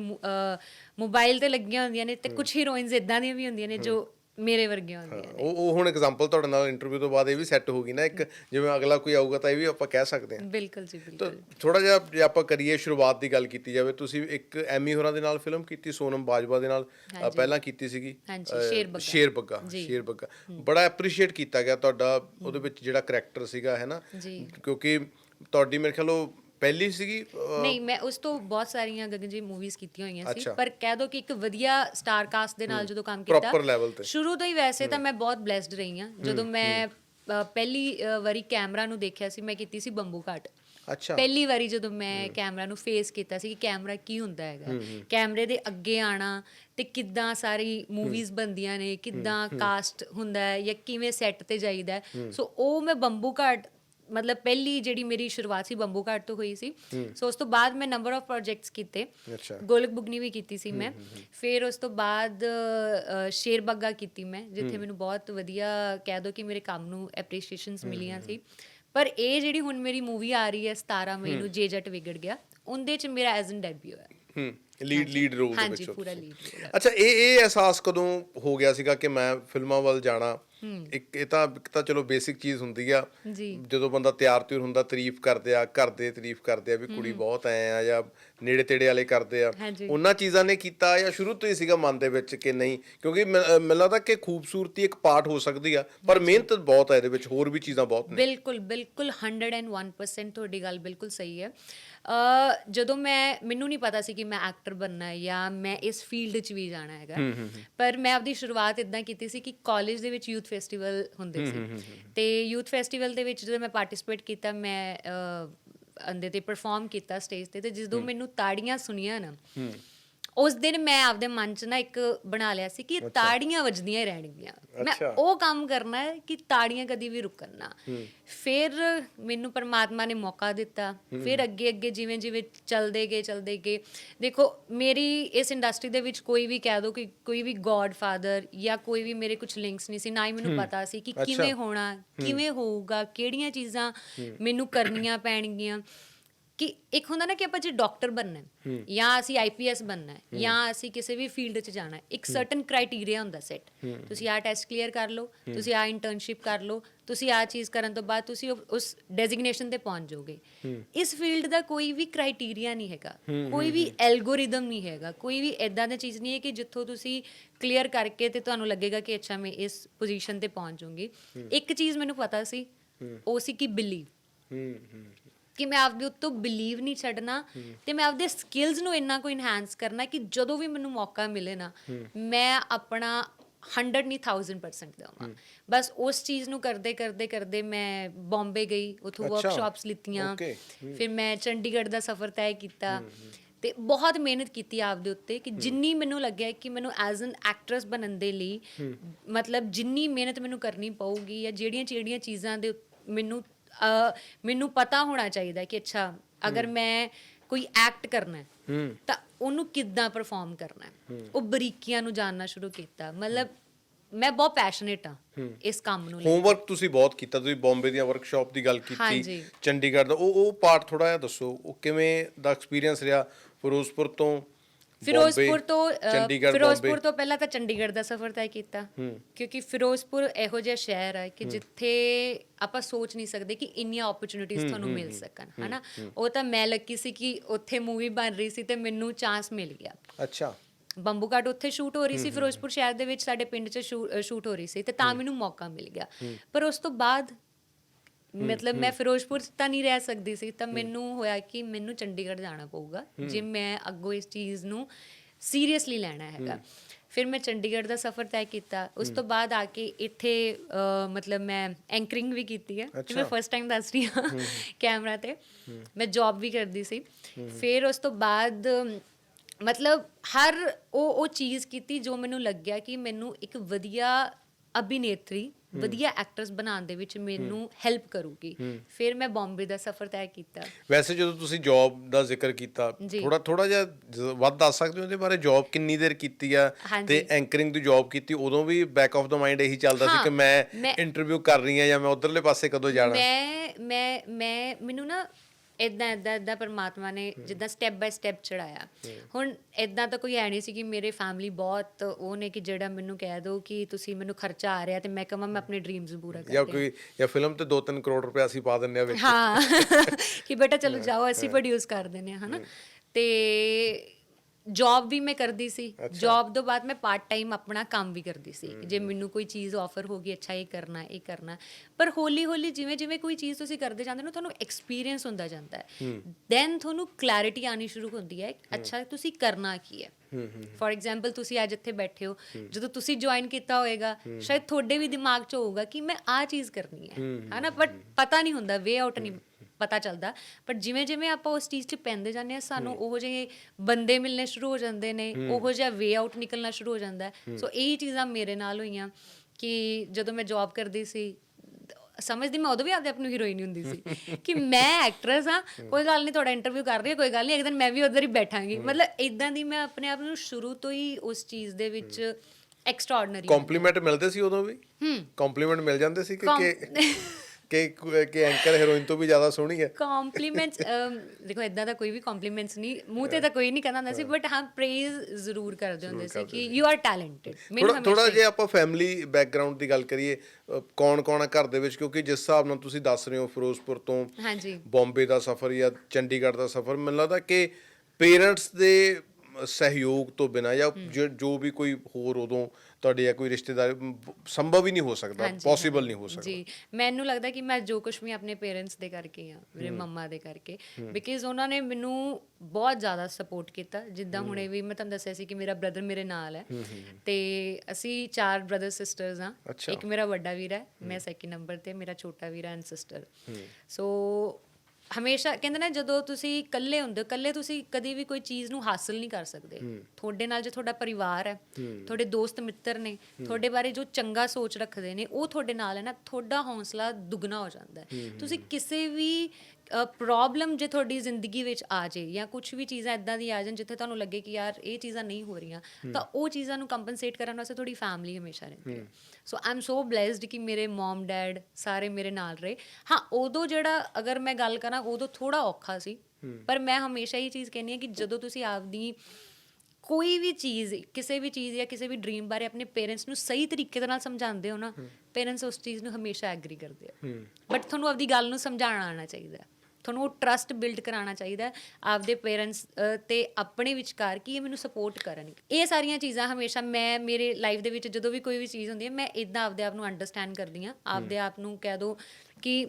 ਮੋਬਾਈਲ ਤੇ ਲੱਗੀਆਂ ਹੁੰਦੀਆਂ ਨੇ ਤੇ ਕੁਝ ਹੀਰੋਇਨਸ ਇਦਾਂ ਦੀਆਂ ਵੀ ਹੁੰਦੀਆਂ ਨੇ ਜੋ ਮੇਰੇ ਵਰਗੀਆਂ ਹੁੰਦੀਆਂ ਨੇ। ਉਹ ਉਹ ਹੁਣ ਐਗਜ਼ਾਮਪਲ ਤੁਹਾਡੇ ਨਾਲ ਇੰਟਰਵਿਊ ਤੋਂ ਬਾਅਦ ਇਹ ਵੀ ਸੈੱਟ ਹੋ ਗਈ ਨਾ ਇੱਕ ਜਿਵੇਂ ਅਗਲਾ ਕੋਈ ਆਊਗਾ ਤਾਂ ਇਹ ਵੀ ਆਪਾਂ ਕਹਿ ਸਕਦੇ ਹਾਂ। ਬਿਲਕੁਲ ਜੀ ਬਿਲਕੁਲ। ਥੋੜਾ ਜਿਹਾ ਜੇ ਆਪਾਂ ਕਰੀਏ ਸ਼ੁਰੂਆਤ ਦੀ ਗੱਲ ਕੀਤੀ ਜਾਵੇ ਤੁਸੀਂ ਇੱਕ ਐਮੀ ਹੋਰਾਂ ਦੇ ਨਾਲ ਫਿਲਮ ਕੀਤੀ ਸੋਨਮ ਬਾਜਵਾ ਦੇ ਨਾਲ ਪਹਿਲਾਂ ਕੀਤੀ ਸੀਗੀ। ਸ਼ੇਰ ਬੱਗਾ। ਸ਼ੇਰ ਬੱਗਾ ਬੜਾ ਐਪਰੀਸ਼ੀਏਟ ਕੀਤਾ ਗਿਆ ਤੁਹਾਡਾ ਉਹਦੇ ਵਿੱਚ ਜਿਹੜਾ ਕੈਰੈਕਟਰ ਸੀਗਾ ਹੈ ਨਾ? ਜੀ। ਕਿਉਂਕਿ ਤੁਹਾਡੀ ਮੇਰੇ ਖਿਆਲ ਉਹ ਪਹਿਲੀ ਸੀਗੀ ਨਹੀਂ ਮੈਂ ਉਸ ਤੋਂ ਬਹੁਤ ਸਾਰੀਆਂ ਗਗਨ ਜੀ ਮੂਵੀਜ਼ ਕੀਤੀਆਂ ਹੋਈਆਂ ਸੀ ਅੱਛਾ। ਪਰ ਕਹਿ ਦੋ ਕਿ ਇੱਕ ਵਧੀਆ ਸਟਾਰ ਕਾਸਟ ਦੇ ਨਾਲ ਜਦੋਂ ਕੰਮ ਕੀਤਾ Proper level ਤੇ। ਸ਼ੁਰੂ ਤੋਂ ਹੀ ਵੈਸੇ ਤਾਂ ਮੈਂ ਬਹੁਤ ਬlesed ਰਹੀ ਹਾਂ। ਜਦੋਂ ਮੈਂ ਅ, ਪਹਿਲੀ ਅ, ਵਾਰੀ ਕੈਮਰਾ ਨੂੰ ਦੇਖਿਆ ਸੀ ਮੈਂ ਕੀਤੀ ਸੀ ਬੰਬੂ ਘਾਟ। ਅੱਛਾ। ਪਹਿਲੀ ਵਾਰੀ ਜਦੋਂ ਮੈਂ ਕੈਮਰਾ ਨੂੰ ਫੇਸ ਕੀਤਾ ਸੀ ਕਿ ਕੈਮਰਾ ਕੀ ਹੁੰਦਾ ਹੈਗਾ। ਕੈਮਰੇ ਦੇ ਅੱਗੇ ਆਣਾ ਤੇ ਕਿੱਦਾਂ ਸਾਰੀ ਮੂਵੀਜ਼ ਬੰਦੀਆਂ ਨੇ ਕਿੱਦਾਂ ਕਾਸਟ ਹੁੰਦਾ ਹੈ ਜਾਂ ਕਿਵੇਂ ਸੈੱਟ ਤੇ ਜਾਈਦਾ ਹੈ। ਸੋ ਉਹ ਮੈਂ ਬੰਬੂ ਘਾਟ ਮਤਲਬ ਪਹਿਲੀ ਜਿਹੜੀ ਮੇਰੀ ਸ਼ੁਰੂਆਤ ਸੀ ਬੰਬੂ ਘਾਟ ਤੋਂ ਹੋਈ ਸੀ। ਸੋ ਉਸ ਤੋਂ ਬਾਅਦ ਮੈਂ ਨੰਬਰ ਆਫ ਪ੍ਰੋਜੈਕਟਸ ਕੀਤੇ। ਗੋਲਕ ਬੁਗਨੀ ਵੀ ਕੀਤੀ ਸੀ ਮੈਂ। ਫਿਰ ਉਸ ਤੋਂ ਬਾਅਦ ਸ਼ੇਰ ਬੱਗਾ ਕੀਤੀ ਮੈਂ ਜਿੱਥੇ ਮੈਨੂੰ ਬਹੁਤ ਵਧੀਆ ਕਹਿ ਦੋ ਕਿ ਮੇਰੇ ਕੰਮ ਨੂੰ ਐਪਰੀਸ਼ੀਏਸ਼ਨਸ ਮਿਲੀਆਂ ਸੀ। ਪਰ ਇਹ ਜਿਹੜੀ ਹੁਣ ਮੇਰੀ ਮੂਵੀ ਆ ਰਹੀ ਹੈ 17 ਮਈ ਨੂੰ ਜੇ ਜੱਟ ਵਿਗੜ ਗਿਆ ਉਹਦੇ ਚ ਮੇਰਾ ਐਜ਼ ਐਨ ਡੈਬਿਊ ਹੈ। ਹੂੰ। ਲੀਡ ਲੀਡ ਰੋਲ ਦੇ ਹਾਂਜੀ ਵਿੱਚ ਹੋ ਪੂਰਾ। ਲੀਡ ਅੱਛਾ ਇਹ ਇਹ ਅਹਿਸਾਸ ਕਦੋਂ ਹੋ ਗਿਆ ਸੀਗਾ ਕਿ ਮੈਂ ਫਿਲਮਾਂ ਵੱਲ ਜਾਣਾ? ਇੱਕ ਇਹ ਤਾਂ ਇੱਕ ਤਾਂ ਚਲੋ ਬੇਸਿਕ ਚੀਜ਼ ਹੁੰਦੀ ਆ। ਜੀ। ਜਦੋਂ ਬੰਦਾ ਤਿਆਰ ਤਿਉਰ ਹੁੰਦਾ ਤਾਰੀਫ ਕਰਦੇ ਆ ਘਰ ਦੇ ਤਾਰੀਫ ਕਰਦੇ ਆ ਵੀ ਕੁੜੀ ਬਹੁਤ ਐ ਆ ਜਾਂ ਨੇੜੇ ਤੇੜੇ ਵਾਲੇ ਕਰਦੇ ਆ। ਹਾਂਜੀ। ਉਹਨਾਂ ਚੀਜ਼ਾਂ ਨੇ ਕੀਤਾ ਜਾਂ ਸ਼ੁਰੂ ਤੋਂ ਹੀ ਸੀਗਾ ਮਨ ਦੇ ਵਿੱਚ ਕਿ ਨਹੀਂ? ਕਿਉਂਕਿ ਮੈਨੂੰ ਲੱਗਦਾ ਕਿ ਖੂਬਸੂਰਤੀ ਇੱਕ ਪਾਰਟ ਹੋ ਸਕਦੀ ਆ ਪਰ ਮਿਹਨਤ ਬਹੁਤ ਆ ਇਹਦੇ ਵਿੱਚ ਹੋਰ ਵੀ ਚੀਜ਼ਾਂ ਬਹੁਤ ਨੇ। ਬਿਲਕੁਲ ਬਿਲਕੁਲ 101% ਤੁਹਾਡੀ ਗੱਲ ਬਿਲਕੁਲ ਸਹੀ ਹੈ। ਅ ਜਦੋਂ ਮੈਂ ਮੈਨੂੰ ਨਹੀਂ ਪਤਾ ਸੀ ਕਿ ਮੈਂ ਐਕਟਰ ਬਣਨਾ ਹੈ ਜਾਂ ਮੈਂ ਇਸ ਫੀਲਡ 'ਚ ਵੀ ਜਾਣਾ ਹੈਗਾ। ਪਰ ਮੈਂ ਆਪਦੀ ਸ਼ੁਰੂਆਤ ਇਦਾਂ ਕੀਤੀ ਸੀ ਕਿ ਕਾਲਜ ਦੇ ਵਿੱਚ ਯੂਥ ਫੈਸਟੀਵਲ ਹੁੰਦੇ ਸੀ। ਤੇ ਯੂਥ ਫੈਸਟੀਵਲ ਦੇ ਵਿੱਚ ਜਦੋਂ ਮੈਂ ਪਾਰਟਿਸਿਪੇਟ ਕੀਤਾ ਮੈਂ ਅੰਦੇ ਤੇ ਪਰਫਾਰਮ ਕੀਤਾ ਸਟੇਜ ਤੇ ਤੇ ਜਦੋਂ ਮੈਨੂੰ ਤਾੜੀਆਂ ਸੁਣੀਆਂ ਨਾ ਉਸ ਦਿਨ ਮੈਂ ਆਪਦੇ ਮਨ 'ਚ ਨਾ ਇੱਕ ਬਣਾ ਲਿਆ ਸੀ ਕਿ ਤਾੜੀਆਂ ਵੱਜਦੀਆਂ ਹੀ ਰਹਿਣਗੀਆਂ। ਮੈਂ। ਉਹ ਕੰਮ ਕਰਨਾ ਹੈ ਕਿ ਤਾੜੀਆਂ ਕਦੀ ਵੀ ਰੁਕਣ ਨਾ। ਫਿਰ ਮੈਨੂੰ ਪਰਮਾਤਮਾ ਨੇ ਮੌਕਾ ਦਿੱਤਾ। ਫਿਰ ਅੱਗੇ ਅੱਗੇ ਜਿਵੇਂ ਜਿਵੇਂ ਚੱਲਦੇ ਗਏ ਚੱਲਦੇ ਗਏ। ਦੇਖੋ ਮੇਰੀ ਇਸ ਇੰਡਸਟਰੀ ਦੇ ਵਿੱਚ ਕੋਈ ਵੀ ਕਹਿ ਦੋ ਕਿ ਕੋਈ ਵੀ ਗੋਡ ਫਾਦਰ ਜਾਂ ਕੋਈ ਵੀ ਮੇਰੇ ਕੁਝ ਲਿੰਕਸ ਨਹੀਂ ਸੀ ਨਾ ਹੀ ਮੈਨੂੰ ਪਤਾ ਸੀ ਕਿ। ਕਿਵੇਂ ਹੋਣਾ ਕਿਵੇਂ ਹੋਊਗਾ ਕਿਹੜੀਆਂ ਚੀਜ਼ਾਂ ਮੈਨੂੰ ਕਰਨੀਆਂ ਪੈਣਗੀਆਂ। ਕਿ ਇੱਕ ਹੁੰਦਾ ਨਾ ਕਿ ਆਪਾਂ ਜੇ ਡਾਕਟਰ ਬਣਨਾ ਹੈ ਜਾਂ ਅਸੀਂ ਆਈਪੀਐਸ ਬਣਨਾ ਹੈ ਜਾਂ ਅਸੀਂ ਕਿਸੇ ਵੀ ਫੀਲਡ 'ਚ ਜਾਣਾ ਹੈ ਇੱਕ ਸਰਟਨ ਕ੍ਰਾਈਟੇਰੀਆ ਹੁੰਦਾ ਸੈੱਟ ਤੁਸੀਂ ਆਹ ਟੈਸਟ ਕਲੀਅਰ ਕਰ ਲਓ ਤੁਸੀਂ ਆਹ ਇੰਟਰਨਸ਼ਿਪ ਕਰ ਲਓ ਤੁਸੀਂ ਆਹ ਚੀਜ਼ ਕਰਨ ਤੋਂ ਬਾਅਦ ਤੁਸੀਂ ਉਸ ਡੈਜ਼ਿਗਨੇਸ਼ਨ ਤੇ ਪਹੁੰਚ ਜਾਓਗੇ। ਇਸ ਫੀਲਡ ਦਾ ਕੋਈ ਵੀ ਕ੍ਰਾਈਟੇਰੀਆ ਨਹੀਂ ਹੈਗਾ। ਕੋਈ ਵੀ ਐਲਗੋਰਿਦਮ ਨਹੀਂ ਹੈਗਾ। ਕੋਈ ਵੀ ਐਦਾਂ ਦੀ ਚੀਜ਼ ਨਹੀਂ ਹੈ ਕਿ ਜਿੱਥੋਂ ਤੁਸੀਂ ਕਲੀਅਰ ਕਰਕੇ ਤੇ ਤੁਹਾਨੂੰ ਲੱਗੇਗਾ ਕਿ ਅੱਛਾ ਮੈਂ ਇਸ ਪੋਜੀਸ਼ਨ ਤੇ ਪਹੁੰਚ ਜਾਊਂਗੀ। ਇੱਕ ਚੀਜ਼ ਮੈਨੂੰ ਪਤਾ ਸੀ ਉਹ ਸੀ ਕਿ ਬਿਲੀਵ ਹੂੰ ਹੂੰ। ਕਿ ਮੈਂ ਆਪਦੇ ਉੱਤੋਂ ਬਿਲੀਵ ਨਹੀਂ ਛੱਡਣਾ ਤੇ ਮੈਂ ਆਪਦੇ ਸਕਿੱਲਸ ਨੂੰ ਇੰਨਾ ਕੋ ਇਨਹਾਂਸ ਕਰਨਾ ਕਿ ਜਦੋਂ ਵੀ ਮੈਨੂੰ ਮੌਕਾ ਮਿਲੇ ਨਾ ਮੈਂ ਆਪਣਾ 100 ਨਹੀਂ 1000% ਦੇਵਾਂ। ਬਸ ਉਸ ਚੀਜ਼ ਨੂੰ ਕਰਦੇ ਕਰਦੇ ਕਰਦੇ ਮੈਂ ਬੰਬੇ ਗਈ ਉਥੋਂ ਵਰਕਸ਼ਾਪਸ ਲਿੱਤੀਆਂ। ਫਿਰ ਮੈਂ ਚੰਡੀਗੜ੍ਹ ਦਾ ਸਫ਼ਰ ਤੈਅ ਕੀਤਾ ਤੇ ਬਹੁਤ ਮਿਹਨਤ ਕੀਤੀ ਆਪਦੇ ਉੱਤੇ ਕਿ ਜਿੰਨੀ ਮੈਨੂੰ ਲੱਗਿਆ ਕਿ ਮੈਨੂੰ ਐਜ਼ ਐਨ ਐਕਟਰੈਸ ਬਣਨ ਦੇ ਲਈ ਮਤਲਬ ਜਿੰਨੀ ਮਿਹਨਤ ਮੈਨੂੰ ਕਰਨੀ ਪਊਗੀ ਜਾਂ ਜਿਹੜੀਆਂ ਜਿਹੜੀਆਂ ਚੀਜ਼ਾਂ ਦੇ ਮੈਨੂੰ ਮੈਨੂੰ ਪਤਾ ਹੋਣਾ ਚਾਹੀਦਾ ਕਿ ਅੱਛਾ ਅਗਰ ਮੈਂ ਕੋਈ ਐਕਟ ਕਰਨਾ ਹੈ ਤਾਂ ਉਹਨੂੰ ਕਿੱਦਾਂ ਪਰਫਾਰਮ ਕਰਨਾ ਹੈ? ਉਹ ਬਰੀਕੀਆਂ ਨੂੰ ਜਾਣਨਾ ਸ਼ੁਰੂ ਕੀਤਾ। ਮਤਲਬ ਮੈਂ ਬਹੁਤ ਪੈਸ਼ਨੇਟ ਹਾਂ ਇਸ ਕੰਮ ਨੂੰ ਲੈ ਹੋਮਵਰਕ ਤੁਸੀਂ ਬਹੁਤ ਕੀਤਾ ਤੁਸੀਂ ਬੰਬੇ ਦੀਆਂ ਵਰਕਸ਼ਾਪ ਦੀ ਗੱਲ ਕੀਤੀ। ਚੰਡੀਗੜ੍ਹ ਦਾ। ਉਹ ਉਹ ਪਾਰਟ ਥੋੜਾ ਜਿਹਾ ਦੱਸੋ ਉਹ ਕਿਵੇਂ ਦਾ ਐਕਸਪੀਰੀਅੰਸ ਰਿਹਾ ਫਿਰੋਜ਼ਪੁਰ ਤੋਂ? ਫਿਰੋਜ਼ਪੁਰ ਤੋਂ ਫਿਰੋਜ਼ਪੁਰ ਤੋਂ ਪਹਿਲਾਂ ਤਾਂ ਚੰਡੀਗੜ੍ਹ ਦਾ ਸਫ਼ਰ ਤੈਅ ਕੀਤਾ। ਕਿਉਂਕਿ ਫਿਰੋਜ਼ਪੁਰ ਇਹੋ ਜਿਹਾ ਸ਼ਹਿਰ ਹੈ ਕਿ ਜਿੱਥੇ ਆਪਾਂ ਸੋਚ ਨਹੀਂ ਸਕਦੇ ਕਿ ਇੰਨੀਆਂ ਓਪਰਚ्युनिटीज ਤੁਹਾਨੂੰ ਮਿਲ ਸਕਣ ਹਨਾ? ਉਹ ਤਾਂ ਮੈਂ ਲੱਕੀ ਸੀ ਕਿ ਉੱਥੇ ਮੂਵੀ ਬਣ ਰਹੀ ਸੀ ਤੇ ਮੈਨੂੰ ਚਾਂਸ ਮਿਲ ਗਿਆ। ਅੱਛਾ। ਬੰਬੂ ਘਾਟ ਉੱਥੇ ਸ਼ੂਟ ਹੋ ਰਹੀ ਸੀ ਫਿਰੋਜ਼ਪੁਰ ਸ਼ਹਿਰ ਦੇ ਵਿੱਚ ਸਾਡੇ ਪਿੰਡ 'ਚ ਸ਼ੂਟ ਹੋ ਰਹੀ ਸੀ ਤੇ ਤਾਂ ਮੈਨੂੰ ਮੌਕਾ ਮਿਲ ਗਿਆ। ਪਰ ਉਸ ਤੋਂ ਬਾਅਦ ਮਤਲਬ ਮੈਂ ਫਿਰੋਜ਼ਪੁਰ ਤਾਂ ਨਹੀਂ ਰਹਿ ਸਕਦੀ ਸੀ ਤਾਂ ਮੈਨੂੰ ਹੋਇਆ ਕਿ ਮੈਨੂੰ ਚੰਡੀਗੜ੍ਹ ਜਾਣਾ ਪਊਗਾ ਜੇ ਮੈਂ ਅੱਗੋਂ ਇਸ ਚੀਜ਼ ਨੂੰ ਸੀਰੀਅਸਲੀ ਲੈਣਾ ਹੈਗਾ। ਫਿਰ ਮੈਂ ਚੰਡੀਗੜ੍ਹ ਦਾ ਸਫ਼ਰ ਤੈਅ ਕੀਤਾ। ਉਸ ਤੋਂ ਬਾਅਦ ਆ ਕੇ ਇੱਥੇ ਮਤਲਬ ਮੈਂ ਐਂਕਰਿੰਗ ਵੀ ਕੀਤੀ ਹੈ ਕਿ ਮੈਂ ਫਸਟ ਟਾਈਮ ਦੱਸ ਰਹੀ ਹਾਂ ਕੈਮਰਾ ਤੇ। ਮੈਂ ਜੌਬ ਵੀ ਕਰਦੀ ਸੀ। ਫਿਰ ਉਸ ਤੋਂ ਬਾਅਦ ਮਤਲਬ ਹਰ ਉਹ ਉਹ ਚੀਜ਼ ਕੀਤੀ ਜੋ ਮੈਨੂੰ ਲੱਗਿਆ ਕਿ ਮੈਨੂੰ ਇੱਕ ਵਧੀਆ ਅਭਿਨੇਤਰੀ ਵਧੀਆ ਐਕਟਰਸ ਬਣਾਉਣ ਦੇ ਵਿੱਚ ਮੈਨੂੰ ਹੈਲਪ ਕਰੂਗੀ। ਫਿਰ ਮੈਂ ਬੰਬੇ ਦਾ ਸਫ਼ਰ ਤੈਅ ਕੀਤਾ। ਵੈਸੇ ਜਦੋਂ ਤੁਸੀਂ ਜੌਬ ਦਾ ਜ਼ਿਕਰ ਕੀਤਾ। ਥੋੜਾ ਥੋੜਾ ਜਿਹਾ ਵੱਧ ਦੱਸ ਸਕਦੇ ਹੋ ਉਹਦੇ ਬਾਰੇ? ਜੌਬ ਕਿੰਨੀ ਦੇਰ ਕੀਤੀ ਆ। ਤੇ ਐਂਕਰਿੰਗ ਦੀ ਜੌਬ ਕੀਤੀ ਉਦੋਂ ਵੀ ਬੈਕ ਆਫ ਦਾ ਮਾਈਂਡ ਇਹੀ ਚੱਲਦਾ ਸੀ ਕਿ ਮੈਂ- ਇੰਟਰਵਿਊ ਕਰ ਰਹੀ ਆ ਜਾਂ ਮੈਂ ਉਧਰਲੇ ਪਾਸੇ ਕਦੋਂ ਜਾਣਾ? ਮੈਂ ਮੈਂ ਮੈਂ ਮੈਨੂੰ ਨਾ ਇਦਾਂ ਇਦਾਂ ਇਦਾਂ ਪਰਮਾਤਮਾ ਨੇ ਜਿੱਦਾਂ ਸਟੈਪ ਬਾਈ ਸਟੈਪ ਚੜਾਇਆ। ਹੁਣ ਇਦਾਂ ਤਾਂ ਕੋਈ ਐ ਨਹੀਂ ਸੀ ਕਿ ਮੇਰੇ ਫੈਮਿਲੀ ਬਹੁਤ ਉਹ ਨੇ ਕਿ ਜਿਹੜਾ ਮੈਨੂੰ ਕਹਿ ਦੋ ਕਿ ਤੁਸੀਂ ਮੈਨੂੰ ਖਰਚਾ ਆ ਰਿਹਾ ਤੇ ਮੈਂ ਕਹਾਂ ਮੈਂ ਆਪਣੇ ਡ੍ਰੀਮਸ ਪੂਰਾ ਕਰ ਜਾਂ ਕੋਈ ਜਾਂ ਫਿਲਮ ਤੇ 2-3 ਕਰੋੜ ਰੁਪਏ ਅਸੀਂ ਪਾ ਦਿੰਨੇ ਆ ਵਿੱਚ। ਹਾਂ। ਕਿ ਬੇਟਾ ਚਲੋ ਜਾਓ ਅਸੀਂ ਪ੍ਰੋਡਿਊਸ ਕਰ ਦਿੰਦੇ ਹਾਂ ਹਨਾ। ਤੇ ਜੌਬ ਵੀ ਮੈਂ ਕਰਦੀ ਸੀ ਜੌਬ ਤੋਂ ਬਾਅਦ ਮੈਂ ਪਾਰਟ ਟਾਈਮ ਆਪਣਾ ਕੰਮ ਵੀ ਕਰਦੀ ਸੀ। ਜੇ ਮੈਨੂੰ ਕੋਈ ਚੀਜ਼ ਆਫਰ ਹੋ ਗਈ ਅੱਛਾ ਇਹ ਕਰਨਾ ਇਹ ਕਰਨਾ। ਪਰ ਹੌਲੀ ਹੌਲੀ ਜਿਵੇਂ ਜਿਵੇਂ ਕੋਈ ਚੀਜ਼ ਤੁਸੀਂ ਕਰਦੇ ਜਾਂਦੇ ਹੋ ਤੁਹਾਨੂੰ ਐਕਸਪੀਰੀਅੰਸ ਹੁੰਦਾ ਜਾਂਦਾ ਹੈ। ਦੈਨ ਤੁਹਾਨੂੰ ਕਲੈਰਿਟੀ ਆਣੀ ਸ਼ੁਰੂ ਹੁੰਦੀ ਹੈ ਅੱਛਾ ਤੁਸੀਂ ਕਰਨਾ ਕੀ ਹੈ? ਫੋਰ ਐਗਜ਼ਾਮਪਲ ਤੁਸੀਂ ਅੱਜ ਇੱਥੇ ਬੈਠੇ ਹੋ ਜਦੋਂ ਤੁਸੀਂ ਜੁਆਇਨ ਕੀਤਾ ਹੋਏਗਾ ਸ਼ਾਇਦ ਤੁਹਾਡੇ ਵੀ ਦਿਮਾਗ 'ਚ ਹੋਊਗਾ ਕਿ ਮੈਂ ਆਹ ਚੀਜ਼ ਕਰਨੀ ਹੈ। ਹਨਾ? ਬਟ ਪਤਾ ਨਹੀਂ ਹੁੰਦਾ ਵੇ ਆਊਟ ਨਹੀਂ। ਪਤਾ ਚੱਲਦਾ। ਪਰ ਜਿਵੇਂ ਜਿਵੇਂ ਆਪਾਂ ਉਸ ਚੀਜ਼ 'ਚ ਪੈਂਦੇ ਜਾਂਦੇ ਆ ਸਾਨੂੰ ਉਹੋ ਜਿਹੇ ਬੰਦੇ ਮਿਲਨੇ ਸ਼ੁਰੂ ਹੋ ਜਾਂਦੇ ਨੇ ਉਹੋ ਜਿਹਾ ਵੇ ਆਊਟ ਨਿਕਲਣਾ ਸ਼ੁਰੂ ਹੋ ਜਾਂਦਾ। ਸੋ ਇਹੀ ਚੀਜ਼ਾਂ ਮੇਰੇ ਨਾਲ ਹੋਈਆਂ ਕਿ ਜਦੋਂ ਮੈਂ ਜੌਬ ਕਰਦੀ ਸੀ ਸਮਝਦੀ ਮੈਂ ਉਦੋਂ ਵੀ ਆਪਦੇ ਆਪ ਨੂੰ ਹੀਰੋਇਨ ਹੁੰਦੀ ਸੀ ਕਿ ਮੈਂ ਐਕਟਰੈਸ ਆ ਕੋਈ ਗੱਲ ਨਹੀਂ ਤੁਹਾਡਾ ਇੰਟਰਵਿਊ ਕਰ ਰਹੀ ਹੈ ਕੋਈ ਗੱਲ ਨਹੀਂ ਇੱਕ ਦਿਨ ਮੈਂ ਵੀ ਉਧਰ ਹੀ ਬੈਠਾਂਗੀ। ਮਤਲਬ ਇਦਾਂ ਦੀ ਮੈਂ ਆਪਣੇ ਆਪ ਨੂੰ ਸ਼ੁਰੂ ਤੋਂ ਹੀ ਉਸ ਚੀਜ਼ ਦੇ ਵਿੱਚ ਐਕਸਟਰਾਆਰਡਨਰੀ ਕੰਪਲੀਮੈਂਟ ਮਿਲਦੇ ਸੀ ਉਦੋਂ ਵੀ? ਹੂੰ। ਕੰਪਲੀਮੈਂਟ ਮਿਲ ਜਾਂਦੇ ਸੀ ਕਿ ਕਿ ਕਿ ਐਂਕਰ ਹੀਰੋਇਨ ਤੋਂ ਵੀ ਜ਼ਿਆਦਾ ਸੋਹਣੀ ਹੈ। ਕੰਪਲੀਮੈਂਟਸ ਦੇਖੋ ਇਦਾਂ ਦਾ ਕੋਈ ਵੀ ਕੰਪਲੀਮੈਂਟਸ ਨਹੀਂ ਮੂੰਹ ਤੇ ਤਾਂ ਕੋਈ ਨਹੀਂ ਕਹਿੰਦਾ ਹੁੰਦਾ ਸੀ ਬਟ ਹਾਂ ਪ੍ਰੇਜ਼ ਜ਼ਰੂਰ ਕਰਦੇ ਹੁੰਦੇ ਸੀ ਕਿ ਯੂ ਆਰ ਟੈਲੈਂਟਡ ਥੋੜਾ ਥੋੜਾ ਜੇ ਆਪਾਂ ਫੈਮਿਲੀ ਬੈਕਗ੍ਰਾਉਂਡ ਦੀ ਗੱਲ ਕਰੀਏ ਕੌਣ ਕੌਣ ਆ ਘਰ ਦੇ ਵਿੱਚ? ਕਿਉਂਕਿ ਜਿਸ ਹਿਸਾਬ ਨਾਲ ਤੁਸੀਂ ਦੱਸ ਰਹੇ ਹੋ ਫਿਰੋਜ਼ਪੁਰ ਤੋਂ ਹਾਂਜੀ। ਬੰਬੇ ਦਾ ਸਫ਼ਰ ਜਾਂ ਚੰਡੀਗੜ੍ਹ ਦਾ ਸਫ਼ਰ ਮੈਨੂੰ ਲੱਗਦਾ ਕਿ ਪੇਰੈਂਟਸ ਦੇ ਸਹਿਯੋਗ ਤੋਂ ਬਿਨਾ ਜੋ- ਜੋ ਵੀ ਕੋਈ ਹੋਰ ਉਦੋਂ ਤੁਹਾਡੇ ਜਾਂ ਕੋਈ ਰਿਸ਼ਤੇਦਾਰ ਸੰਭਵ ਹੀ ਨਹੀਂ ਹੋ ਸਕਦਾ ਹਾਂਜੀ, ਪੋਸੀਬਲ ਨਹੀਂ ਹੋ ਸਕਦਾ। ਜੀ ਮੈਨੂੰ ਲੱਗਦਾ ਕਿ ਮੈਂ ਜੋ ਕੁਝ ਵੀ ਆਪਣੇ ਪੇਰੈਂਟਸ ਦੇ ਕਰਕੇ ਆ ਮੇਰੇ ਮੰਮਾ ਦੇ ਕਰਕੇ ਬਿਕਾਜ਼ ਉਹਨਾਂ ਨੇ ਮੈਨੂੰ ਬਹੁਤ ਜ਼ਿਆਦਾ ਸਪੋਰਟ ਕੀਤਾ। ਜਿੱਦਾਂ ਹੁਣੇ ਵੀ ਮੈਂ ਤੁਹਾਨੂੰ ਦੱਸਿਆ ਸੀ ਕਿ ਮੇਰਾ ਬ੍ਰਦਰ ਮੇਰੇ ਨਾਲ ਹੈ। ਤੇ ਅਸੀਂ ਚਾਰ ਬ੍ਰਦਰ ਸਿਸਟਰਸ ਆ ਅੱਛਾ। ਇੱਕ ਮੇਰਾ ਵੱਡਾ ਵੀਰ ਹੈ ਮੈਂ ਸੈਕਿੰਡ ਨੰਬਰ ਤੇ ਮੇਰਾ ਛੋਟਾ ਵੀਰ ਐਂਡ ਸਿਸਟਰ ਸੋ ਹਮੇਸ਼ਾ ਕਹਿੰਦੇ ਨੇ ਜਦੋਂ ਤੁਸੀਂ ਇਕੱਲੇ ਹੁੰਦੇ ਹੋ ਇਕੱਲੇ ਤੁਸੀਂ ਕਦੀ ਵੀ ਕੋਈ ਚੀਜ਼ ਨੂੰ ਹਾਸਲ ਨਹੀਂ ਕਰ ਸਕਦੇ। ਤੁਹਾਡੇ ਨਾਲ ਜੇ ਤੁਹਾਡਾ ਪਰਿਵਾਰ ਹੈ ਤੁਹਾਡੇ ਦੋਸਤ ਮਿੱਤਰ ਨੇ ਤੁਹਾਡੇ ਬਾਰੇ ਜੋ ਚੰਗਾ ਸੋਚ ਰੱਖਦੇ ਨੇ ਉਹ ਤੁਹਾਡੇ ਨਾਲ ਹੈ ਨਾ ਤੁਹਾਡਾ ਹੌਸਲਾ ਦੁੱਗਣਾ ਹੋ ਜਾਂਦਾ ਹੈ। ਤੁਸੀਂ ਕਿਸੇ ਵੀ ਪ੍ਰੋਬਲਮ ਜੇ ਤੁਹਾਡੀ ਜ਼ਿੰਦਗੀ ਵਿੱਚ ਆ ਜੇ ਜਾਂ ਕੁਝ ਵੀ ਚੀਜ਼ਾਂ ਇਦਾਂ ਦੀ ਆ ਜਾਣ ਜਿੱਥੇ ਤੁਹਾਨੂੰ ਲੱਗੇ ਕਿ ਯਾਰ ਇਹ ਚੀਜ਼ਾਂ ਨਹੀਂ ਹੋ ਰਹੀਆਂ ਤਾਂ ਉਹ ਚੀਜ਼ਾਂ ਨੂੰ ਕੰਪਨਸੇਟ ਕਰਨ ਵਾਸਤੇ ਤੁਹਾਡੀ ਫੈਮਿਲੀ ਹਮੇਸ਼ਾ ਰਹਿੰਦੀ ਹੈ। ਸੋ ਆਈ ਐਮ ਸੋ ਬlesed ਕਿ ਮੇਰੇ ਮਮ ਡੈਡ ਸਾਰੇ ਮੇਰੇ ਨਾਲ ਰਹੇ। ਹਾਂ ਉਦੋਂ ਜਿਹੜਾ ਅਗਰ ਮੈਂ ਗੱਲ ਕਰਾਂ ਉਦੋਂ ਥੋੜਾ ਔਖਾ ਸੀ। ਪਰ ਮੈਂ ਹਮੇਸ਼ਾ ਇਹ ਚੀਜ਼ ਕਹਿੰਦੀ ਹਾਂ ਕਿ ਜਦੋਂ ਤੁਸੀਂ ਆਪਦੀ ਕੋਈ ਵੀ ਚੀਜ਼ ਕਿਸੇ ਵੀ ਚੀਜ਼ ਜਾਂ ਕਿਸੇ ਵੀ ਡ੍ਰੀਮ ਬਾਰੇ ਆਪਣੇ ਪੇਰੈਂਟਸ ਨੂੰ ਸਹੀ ਤਰੀਕੇ ਦੇ ਨਾਲ ਸਮਝਾਉਂਦੇ ਹੋ ਨਾ ਪੇਰੈਂਟਸ ਉਸ ਚੀਜ਼ ਨੂੰ ਹਮੇਸ਼ਾ ਐਗਰੀ ਕਰਦੇ ਆ। ਬਟ ਤੁਹਾਨੂੰ ਆਪਦੀ ਗੱਲ ਨੂੰ ਸਮਝਾਉਣਾ ਆਉਣਾ ਚਾਹੀਦਾ ਹੈ। ਤੁਹਾਨੂੰ ਉਹ ਟਰਸਟ ਬਿਲਡ ਕਰਾਉਣਾ ਚਾਹੀਦਾ ਆਪਦੇ ਪੇਰੈਂਟਸ ਤੇ ਆਪਣੇ ਵਿਚਕਾਰ ਕਿ ਇਹ ਮੈਨੂੰ ਸਪੋਰਟ ਕਰਨਗੇ ਇਹ ਸਾਰੀਆਂ ਚੀਜ਼ਾਂ ਹਮੇਸ਼ਾ ਮੈਂ ਮੇਰੇ ਲਾਈਫ ਦੇ ਵਿੱਚ ਜਦੋਂ ਵੀ ਕੋਈ ਵੀ ਚੀਜ਼ ਹੁੰਦੀ ਹੈ ਮੈਂ ਇਦਾਂ ਆਪਦੇ ਆਪ ਨੂੰ ਅੰਡਰਸਟੈਂਡ ਕਰਦੀ ਹਾਂ। ਆਪਦੇ ਆਪ ਨੂੰ ਕਹਿ ਦੋ ਕਿ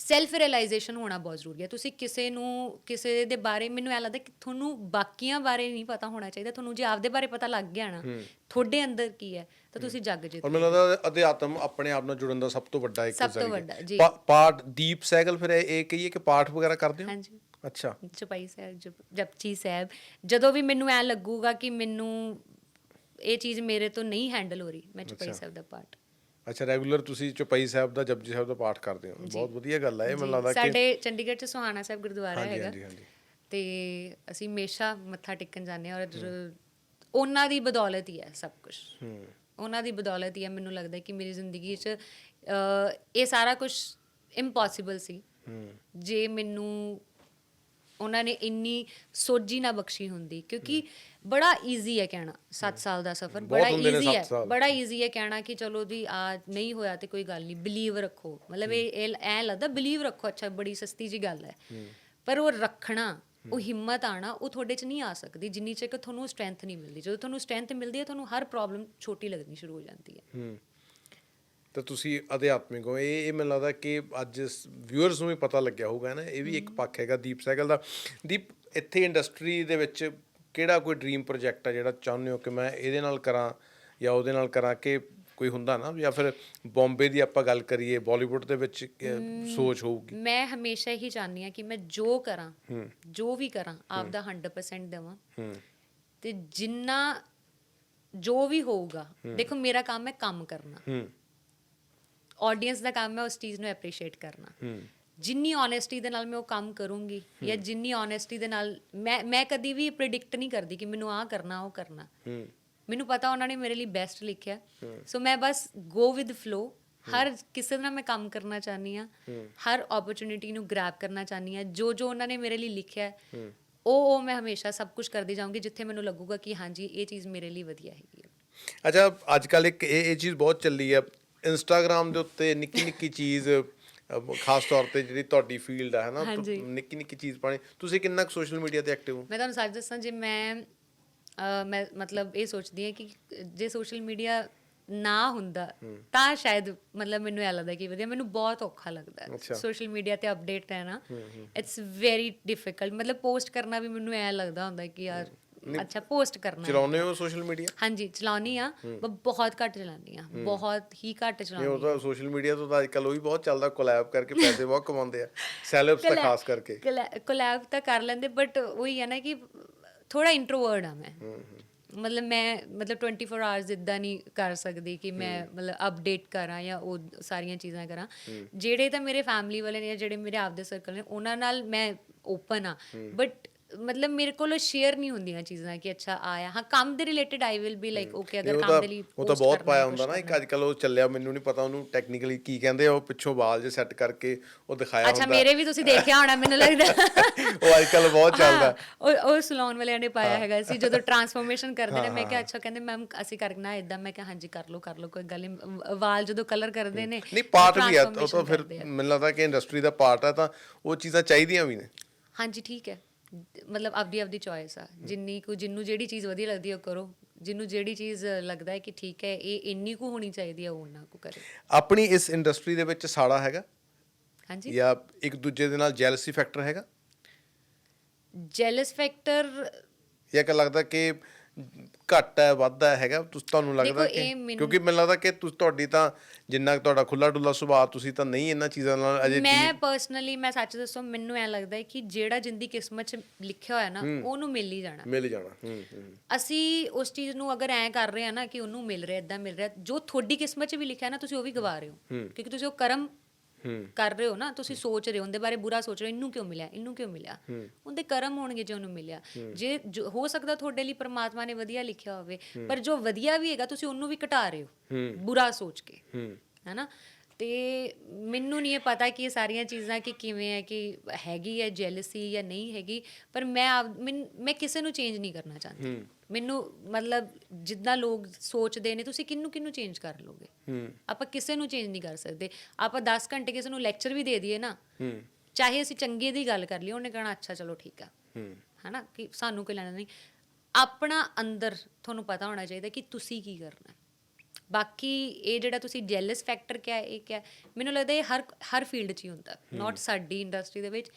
ਸੈਲਫ ਰਿਅਲਾਈਜੇਸ਼ਨ ਹੋਣਾ ਬਹੁਤ ਜ਼ਰੂਰੀ ਹੈ। ਤੁਸੀਂ ਕਿਸੇ ਨੂੰ ਕਿਸੇ ਦੇ ਬਾਰੇ ਮੈਨੂੰ ਐ ਲੱਗਦਾ ਕਿ ਤੁਹਾਨੂੰ ਬਾਕੀਆਂ ਬਾਰੇ ਨਹੀਂ ਪਤਾ ਹੋਣਾ ਚਾਹੀਦਾ। ਤੁਹਾਨੂੰ ਜੇ ਆਪਦੇ ਬਾਰੇ ਪਤਾ ਲੱਗ ਗਿਆ ਨਾ ਤੁਹਾਡੇ ਅੰਦਰ ਕੀ ਹੈ? ਤਾਂ ਤੁਸੀਂ ਜੱਗ ਜਿੱਤ ਔਰ ਮੈਨੂੰ ਲੱਗਦਾ ਅਧਿਆਤਮ ਆਪਣੇ ਆਪ ਨਾਲ ਜੁੜਨ ਦਾ ਸਭ ਤੋਂ ਵੱਡਾ ਇੱਕ ਸਭ ਤੋਂ। ਵੱਡਾ, ਜੀ। ਪਾਠ ਦੀਪ ਸੈਗਲ ਫਿਰ ਇਹ ਕਹੀਏ ਕਿ ਪਾਠ ਵਗੈਰਾ ਕਰਦੇ ਹੋ? ਹਾਂਜੀ। ਅੱਛਾ। ਚੁਪਾਈ ਸਾਹਿਬ ਜਪ- ਜਪਜੀ ਸਾਹਿਬ ਜਦੋਂ ਵੀ ਮੈਨੂੰ ਐ ਲੱਗੂਗਾ ਕਿ ਮੈਨੂੰ ਇਹ ਚੀਜ਼ ਮੇਰੇ ਤੋਂ ਨਹੀਂ ਹੈਂਡਲ ਹੋ ਰਹੀ ਮੈਂ ਚੁਪਾਈ ਸਾਹਿਬ ਦਾ ਪਾਠ। ਅੱਛਾ ਰੈਗੂਲਰ ਤੁਸੀਂ ਚੁਪਈ ਸਾਹਿਬ ਦਾ ਜਪਜੀ ਸਾਹਿਬ ਦਾ ਪਾਠ ਕਰਦੇ ਹੋ। ਬਹੁਤ ਵਧੀਆ ਗੱਲ ਹੈ ਇਹ ਮੈਨੂੰ ਲੱਗਦਾ ਕਿ ਸਾਡੇ ਚੰਡੀਗੜ੍ਹ ਚ ਸੁਹਾਣਾ ਸਾਹਿਬ ਗੁਰਦੁਆਰਾ ਹੈਗਾ। ਹਾਂਜੀ, ਹਾਂਜੀ। ਤੇ ਅਸੀਂ ਹਮੇਸ਼ਾ ਮੱਥਾ ਟੇਕਣ ਜਾਂਦੇ ਹਾਂ ਔਰ ਉਹਨਾਂ ਦੀ ਬਦੌਲਤ ਹੀ ਹੈ ਸਭ ਕੁਝ ਹੂੰ। ਉਹਨਾਂ ਦੀ ਬਦੌਲਤ ਹੀ ਹੈ ਮੈਨੂੰ ਲੱਗਦਾ ਕਿ ਮੇਰੀ ਜ਼ਿੰਦਗੀ 'ਚ ਇਹ ਸਾਰਾ ਕੁਝ ਇੰਪੋਸੀਬਲ ਸੀ। ਹੂੰ। ਜੇ ਮੈਨੂੰ ਉਹਨਾਂ ਨੇ ਇੰਨੀ ਸੋਝੀ ਨਾ ਬਖਸ਼ੀ ਹੁੰਦੀ ਕਿਉਂਕਿ ਬੜਾ ਈਜ਼ੀ ਹੈ ਕਹਿਣਾ 7 ਸਾਲ ਦਾ ਸਫ਼ਰ ਬਹੁਤ ਬੜਾ ਹੁੰਦੇ ਨੇ ਈਜ਼ੀ ਸੱਤ ਹੈ ਸਾਲ। ਬੜਾ ਈਜ਼ੀ ਹੈ ਕਹਿਣਾ ਕਿ ਚਲੋ ਜੀ ਆ ਨਹੀਂ ਹੋਇਆ ਤੇ ਕੋਈ ਗੱਲ ਨਹੀਂ ਬਲੀਵ ਰੱਖੋ। ਮਤਲਬ ਇਹ ਇਹ ਐ ਲੱਗਦਾ ਬਲੀਵ ਰੱਖੋ ਅੱਛਾ ਬੜੀ ਸਸਤੀ ਜੀ ਗੱਲ ਹੈ। ਪਰ ਉਹ ਰੱਖਣਾ ਉਹ ਹਿੰਮਤ ਆਣਾ ਉਹ ਤੁਹਾਡੇ 'ਚ ਨਹੀਂ ਆ ਸਕਦੀ ਜਿੰਨੀ ਚਿਰ ਤੁਹਾਨੂੰ ਸਟਰੈਂਥ ਨਹੀਂ ਮਿਲਦੀ। ਜਦੋਂ ਤੁਹਾਨੂੰ ਸਟਰੈਂਥ ਮਿਲਦੀ ਹੈ ਤੁਹਾਨੂੰ ਹਰ ਪ੍ਰੋਬਲਮ ਛੋਟੀ ਲੱਗਣੀ ਸ਼ੁਰੂ ਹੋ ਜਾਂਦੀ ਹੈ। ਹੂੰ ਤਾਂ ਤੁਸੀਂ ਅਧਿਆਤਮਿਕ ਹੋ। ਇਹ ਇਹ ਮੈਨੂੰ ਲੱਗਦਾ ਕਿ ਅੱਜ ਵਿਊਅਰਸ ਨੂੰ ਵੀ ਪਤਾ ਲੱਗਿਆ ਹੋਊਗਾ ਨਾ। ਇਹ ਵੀ ਇੱਕ ਪੱਖ ਹੈਗਾ ਦੀਪ ਸਾਈਕਲ ਦਾ। ਦੀਪ ਇੱਥੇ ਇੰਡਸਟਰੀ ਦੇ ਵਿੱਚ ਕਿਹੜਾ ਕੋਈ ਡ੍ਰੀਮ ਪ੍ਰੋਜੈਕਟ ਆ ਜਿਹੜਾ ਚਾਹੁੰਦੇ ਹੋ ਕਿ ਮੈਂ ਇਹਦੇ ਨਾਲ ਕਰਾਂ ਜਾਂ ਉਹਦੇ ਨਾਲ ਕਰਾਂ ਕਿ ਕੋਈ ਹੁੰਦਾ ਨਾ? ਜਾਂ ਫਿਰ ਬੰਬੇ ਦੀ ਆਪਾਂ ਗੱਲ ਕਰੀਏ ਬਾਲੀਵੁੱਡ ਦੇ ਵਿੱਚ ਸੋਚ ਹੋਊਗੀ। ਮੈਂ ਹਮੇਸ਼ਾ ਹੀ ਚਾਹੁੰਦੀ ਹਾਂ ਕਿ ਮੈਂ ਜੋ ਕਰਾਂ ਜੋ ਵੀ ਕਰਾਂ ਆਪਦਾ 100% ਦੇਵਾਂ। ਹੂੰ। ਤੇ ਜਿੰਨਾ ਜੋ ਵੀ ਹੋਊਗਾ ਦੇਖੋ ਮੇਰਾ ਕੰਮ ਹੈ ਕੰਮ ਕਰਨਾ। ਆਡੀਅנס ਦਾ ਕੰਮ ਹੈ ਉਸ ਚੀਜ਼ ਨੂੰ ਐਪਰੀਸ਼ੀਏਟ ਕਰਨਾ। ਜਿੰਨੀ ਓਨੈਸਟੀ ਦੇ ਨਾਲ ਮੈਂ ਉਹ ਕੰਮ ਕਰੂੰਗੀ ਜਾਂ ਜਿੰਨੀ ਓਨੈਸਟੀ ਦੇ ਨਾਲ ਮੈਂ ਮੈਂ ਕਦੀ ਵੀ ਪ੍ਰੈਡਿਕਟ ਨਹੀਂ ਕਰਦੀ ਕਿ ਮੈਨੂੰ ਆਹ ਕਰਨਾ ਉਹ ਕਰਨਾ। ਮੈਨੂੰ ਪਤਾ ਉਹਨਾਂ ਨੇ ਮੇਰੇ ਲਈ ਬੈਸਟ ਲਿਖਿਆ। ਸੋ ਮੈਂ ਬਸ ਗੋ ਵਿਦ ਫਲੋ ਹਰ ਕਿਸੇ ਨਾਲ ਮੈਂ ਕੰਮ ਕਰਨਾ ਚਾਹਨੀ ਆ ਹਰ ਓਪਰਚ्युनिटी ਨੂੰ ਗ੍ਰੈਬ ਕਰਨਾ ਚਾਹਨੀ ਆ ਜੋ ਜੋ ਉਹਨਾਂ ਨੇ ਮੇਰੇ ਲਈ ਲਿਖਿਆ ਉਹ ਉਹ ਮੈਂ ਹਮੇਸ਼ਾ ਸਭ ਕੁਝ ਕਰਦੀ ਜਾਊਂਗੀ ਜਿੱਥੇ ਮੈਨੂੰ ਲੱਗੂਗਾ ਕਿ ਹਾਂਜੀ ਇਹ ਚੀਜ਼ ਮੇਰੇ ਲਈ ਵਧੀਆ ਹੈਗੀ ਅੱਛਾ ਅੱਜ ਕੱਲ ਇੱਕ ਇਹ ਇਹ ਚੀਜ਼ ਬਹੁਤ ਚੱਲੀ ਹੈ। ਇੰਸਟਾਗ੍ਰam ਦੇ ਉੱਤੇ ਨਿੱਕੀ ਨਿੱਕੀ ਚੀਜ਼ ਖਾਸ ਤੌਰ ਤੇ ਜਿਹੜੀ ਤੁਹਾਡੀ ਫੀਲਡ ਆ ਹੈ ਨਾ ਹਾਂਜੀ। ਨਿੱਕੀ ਨਿੱਕੀ ਚੀਜ਼ ਪਾਣੀ। ਤੁਸੀਂ ਕਿੰਨਾ ਕੁ ਸੋਸ਼ਲ ਮੀਡੀਆ ਤੇ ਐਕਟਿਵ ਹੋ? ਮੈਂ ਤੁਹਾਨੂੰ ਸੱਚ ਦੱਸਾਂ ਜੇ ਮੈਂ ਮੈਂ ਮਤਲਬ ਇਹ ਸੋਚਦੀ ਹਾਂ ਕਿ ਜੇ ਸੋਸ਼ਲ ਮੀਡੀਆ ਨਾ ਹੁੰਦਾ ਤਾਂ ਸ਼ਾਇਦ ਮਤਲਬ ਮੈਨੂੰ ਇਹ ਲੱਗਦਾ ਕਿ ਵਧੀਆ ਮੈਨੂੰ ਬਹੁਤ ਔਖਾ ਲੱਗਦਾ। ਸੋਸ਼ਲ ਮੀਡੀਆ ਤੇ ਅਪਡੇਟ ਰਹਿਣਾ। ਇਟਸ ਵੈਰੀ ਡਿਫਿਕਲਟ ਮਤਲਬ ਪੋਸਟ ਕਰਨਾ ਵੀ ਮੈਨੂੰ ਐ ਲੱਗਦਾ ਹੁੰਦਾ ਕਿ ਯਾਰ ਅੱਛਾ ਪੋਸਟ ਕਰਨਾ ਹੈ। ਚਲਾਉਂਦੇ ਹੋ ਸੋਸ਼ਲ ਮੀਡੀਆ? ਹਾਂਜੀ ਚਲਾਉਣੀ ਆ ਪਰ ਬਹੁਤ ਘੱਟ ਚਲਾਉਣੀ ਆ ਬਹੁਤ ਹੀ ਘੱਟ ਚਲਾਉਣੀ ਉਹ ਤਾਂ ਸੋਸ਼ਲ ਮੀਡੀਆ ਤੋਂ ਤਾਂ ਅੱਜ ਕੱਲ ਉਹ ਵੀ ਬਹੁਤ ਚੱਲਦਾ ਕੋਲੈਬ ਕਰਕੇ ਪੈਸੇ ਬਹੁਤ ਕਮਾਉਂਦੇ ਆ। ਸੈਲਬਸ ਤਾਂ ਖਾਸ ਕਰਕੇ। ਕੋਲੈਬ ਤਾਂ ਕਰ ਲੈਂਦੇ ਬਟ ਉਹੀ ਹੈ ਨਾ ਕਿ ਥੋੜਾ ਇੰਟਰੋਵਰਟ ਆ ਮੈਂ। ਮਤਲਬ ਮੈਂ ਮਤਲਬ 24 ਆਵਰਸ ਇਦਾਂ ਨਹੀਂ ਕਰ ਸਕਦੀ ਕਿ ਮੈਂ ਮਤਲਬ ਅਪਡੇਟ ਕਰਾਂ ਜਾਂ ਉਹ ਸਾਰੀਆਂ ਚੀਜ਼ਾਂ ਕਰਾਂ। ਜਿਹੜੇ ਤਾਂ ਮੇਰੇ ਫੈਮਿਲੀ ਵਾਲੇ ਨੇ ਜਾਂ ਜਿਹੜੇ ਮੇਰੇ ਆਪਦੇ ਸਰਕਲ ਨੇ ਉਹਨਾਂ ਨਾਲ ਮੈਂ ਓਪਨ ਆ ਬਟ ਮਤਲਬ ਮੇਰੇ ਕੋਲ ਸ਼ੇਅਰ ਨਹੀਂ ਹੁੰਦੀਆਂ ਚੀਜ਼ਾਂ ਕਿ ਅੱਛਾ ਆਇਆ ਹਾਂ ਕੰਮ ਦੇ related I will be like okay ਅਗਰ ਕੰਮ ਦੇ ਲਈ ਉਹ ਤਾਂ ਬਹੁਤ ਪਾਇਆ ਹੁੰਦਾ ਨਾ ਇੱਕ ਅੱਜ ਕੱਲ ਉਹ ਚੱਲਿਆ ਮੈਨੂੰ ਨਹੀਂ ਪਤਾ ਉਹਨੂੰ ਟੈਕਨੀਕਲੀ ਕੀ ਕਹਿੰਦੇ ਆ ਉਹ ਪਿੱਛੋਂ ਵਾਲ ਜੇ ਸੈੱਟ ਕਰਕੇ ਉਹ ਦਿਖਾਇਆ ਅੱਛਾ ਹੁੰਦਾ ਮੇਰੇ ਵੀ ਤੁਸੀਂ ਦੇਖਿਆ ਹੋਣਾ ਮੈਨੂੰ ਲੱਗਦਾ ਉਹ ਅੱਜ ਕੱਲ ਬਹੁਤ ਚੱਲਦਾ ਉਹ ਉਹ ਸਲੂਨ ਵਾਲਿਆਂ ਨੇ ਪਾਇਆ ਹੈਗਾ ਸੀ ਜਦੋਂ ਟਰਾਂਸਫਾਰਮੇਸ਼ਨ ਕਰਦੇ ਨੇ ਮੈਂ ਕਿਹਾ ਅੱਛਾ ਕਹਿੰਦੇ ਮੈਮ ਅਸੀਂ ਕਰਨਾ ਇਦਾਂ ਮੈਂ ਕਿਹਾ ਹਾਂਜੀ ਕਰ ਲਓ ਕਰ ਲਓ ਕੋਈ ਗੱਲ ਨਹੀਂ ਵਾਲ ਜਦੋਂ ਕਲਰ ਕਰਦੇ ਨੇ ਨਹੀਂ ਪਾਰਟ ਵੀ ਆ ਉਹ ਤਾਂ ਫਿਰ। ਮੈਨੂੰ ਲੱਗਦਾ ਕਿ ਇੰਡਸਟਰੀ ਦਾ ਪਾਰਟ ਆ ਤਾਂ ਉਹ ਚੀਜ਼ਾਂ ਚਾਹੀਦੀਆਂ ਵੀ ਨੇ। ਹਾਂਜੀ ਠੀਕ ਹੈ ਮਤਲਬ ਆਪਦੀ ਆਪਦੀ ਚੋਇਸ ਆ। ਜਿੰਨੀ ਕੁ ਜਿੰਨੂੰ ਜਿਹੜੀ ਚੀਜ਼ ਵਧੀਆ ਲੱਗਦੀ ਹੈ ਉਹ ਕਰੋ। ਜਿੰਨੂੰ ਜਿਹੜੀ ਚੀਜ਼ ਲੱਗਦਾ ਹੈ ਕਿ ਠੀਕ ਹੈ ਇਹ ਇੰਨੀ ਕੁ ਹੋਣੀ ਚਾਹੀਦੀ ਹੈ ਉਹ ਉਹਨਾਂ ਕੁ ਕਰੇ। ਆਪਣੀ ਇਸ ਇੰਡਸਟਰੀ ਦੇ ਵਿੱਚ ਸਾੜਾ ਹੈਗਾ? ਹਾਂਜੀ। ਜਾਂ ਇੱਕ ਦੂਜੇ ਦੇ ਨਾਲ ਜੈਲਸੀ ਫੈਕਟਰ ਹੈਗਾ? ਜੈਲਸ ਫੈਕਟਰ ਜਾਂ ਕਿ ਲੱਗਦਾ ਕਿ ਘੱਟ ਹੈ ਵੱਧ ਹੈ ਹੈਗਾ ਤੁਸੀਂ ਤੁਹਾਨੂੰ ਲੱਗਦਾ ਕਿ ਕਿਉਂਕਿ ਮੈਨੂੰ ਲੱਗਦਾ ਕਿ ਤੁਸੀਂ ਤੁਹਾਡੀ ਤਾਂ ਜਿੰਨਾ ਤੁਹਾਡਾ ਖੁੱਲਾ ਡੁੱਲਾ ਸੁਭਾਅ ਤੁਸੀਂ ਤਾਂ ਨਹੀਂ ਇਹਨਾਂ ਚੀਜ਼ਾਂ ਨਾਲ ਅਜੇ ਮੈਂ ਪਰਸਨਲੀ ਮੈਂ ਸੱਚ ਦੱਸਾਂ ਮੈਨੂੰ ਐ ਲੱਗਦਾ ਹੈ ਕਿ ਜਿਹੜਾ ਜਿੰਦੀ ਕਿਸਮਤ 'ਚ ਲਿਖਿਆ ਹੋਇਆ ਨਾ ਉਹਨੂੰ ਮਿਲ ਹੀ ਜਾਣਾ। ਮਿਲ ਜਾਣਾ ਅਸੀਂ ਉਸ ਚੀਜ਼ ਨੂੰ ਅਗਰ ਐ ਕਰ ਰਹੇ ਆ ਨਾ ਕਿ ਉਹਨੂੰ ਮਿਲ ਰਿਹਾ ਇਦਾਂ ਮਿਲ ਰਿਹਾ ਜੋ ਤੁਹਾਡੀ ਕਿਸਮਤ 'ਚ ਵੀ ਲਿਖਿਆ ਨਾ ਤੁਸੀਂ ਉਹ ਵੀ ਗਵਾ ਰਹੇ ਹੋ। ਕਿਉਂਕਿ ਤੁਸੀਂ ਉਹ ਕਰਮ ਕਰ ਰਹੇ ਹੋ ਨਾ, ਤੁਸੀਂ ਸੋਚ ਰਹੇ ਹੋ, ਉਹਦੇ ਬਾਰੇ ਬੁਰਾ ਸੋਚ ਰਹੇ ਹੋ, ਇਹਨੂੰ ਕਿਉਂ ਮਿਲਿਆ, ਇਹਨੂੰ ਕਿਉਂ ਮਿਲਿਆ? ਉਹਦੇ ਕਰਮ ਹੋਣਗੇ ਜੇ ਉਹਨੂੰ ਮਿਲਿਆ। ਜੇ ਹੋ ਸਕਦਾ ਤੁਹਾਡੇ ਲਈ ਪ੍ਰਮਾਤਮਾ ਨੇ ਵਧੀਆ ਲਿਖਿਆ ਹੋਵੇ, ਪਰ ਜੋ ਵਧੀਆ ਵੀ ਹੈਗਾ, ਤੁਸੀਂ ਉਹਨੂੰ ਵੀ ਘਟਾ ਰਹੇ ਹੋ, ਬੁਰਾ ਸੋਚ ਕੇ, ਹੈਨਾ? ਤੇ ਮੈਨੂੰ ਨਹੀਂ ਇਹ ਪਤਾ ਕਿ ਇਹ ਸਾਰੀਆਂ ਚੀਜ਼ਾਂ ਕਿ ਕਿਵੇਂ ਹੈ, ਕਿ ਹੈਗੀ ਹੈ ਜੈਲਸੀ ਜਾਂ ਨਹੀਂ ਹੈਗੀ, ਪਰ ਮੈਂ ਆਪ- ਮੈਂ ਕਿਸੇ ਨੂੰ ਚੇਂਜ ਨਹੀਂ ਕਰਨਾ ਚਾਹੁੰਦੀ। ਮੈਨੂੰ ਮਤਲਬ ਜਿੱਦਾਂ ਲੋਕ ਸੋਚਦੇ ਨੇ ਤੁਸੀਂ ਕਿਹਨੂੰ ਕਿਹਨੂੰ ਚੇਂਜ ਕਰ ਲੋਗੇ ਹੂੰ। ਆਪਾਂ ਕਿਸੇ ਨੂੰ ਚੇਂਜ ਨਹੀਂ ਕਰ ਸਕਦੇ। ਆਪਾਂ 10 ਘੰਟੇ ਕਿਸੇ ਨੂੰ ਲੈਕਚਰ ਵੀ ਦੇ ਦਈਏ ਨਾ ਹੂੰ। ਚਾਹੇ ਅਸੀਂ ਚੰਗੇ ਦੀ ਗੱਲ ਕਰ ਲਈ ਉਹਨੇ ਕਹਣਾ ਅੱਛਾ ਚਲੋ ਠੀਕ ਆ। ਹੂੰ। ਹਨਾ? ਕਿ ਸਾਨੂੰ ਕੋਈ ਲੈਣਾ ਨਹੀਂ। ਆਪਣਾ ਅੰਦਰ ਤੁਹਾਨੂੰ ਪਤਾ ਹੋਣਾ ਚਾਹੀਦਾ ਕਿ ਤੁਸੀਂ ਕੀ ਕਰਨਾ। ਬਾਕੀ ਇਹ ਜਿਹੜਾ ਤੁਸੀਂ ਜੈਲਸ ਫੈਕਟਰ ਕਿਹਾ ਇਹ ਕਿਹਾ ਮੈਨੂੰ ਲੱਗਦਾ ਇਹ ਹਰ ਹਰ ਫੀਲਡ 'ਚ ਹੀ ਹੁੰਦਾ ਨਾਟ ਸਾਡੀ ਇੰਡਸਟਰੀ ਦੇ ਵਿੱਚ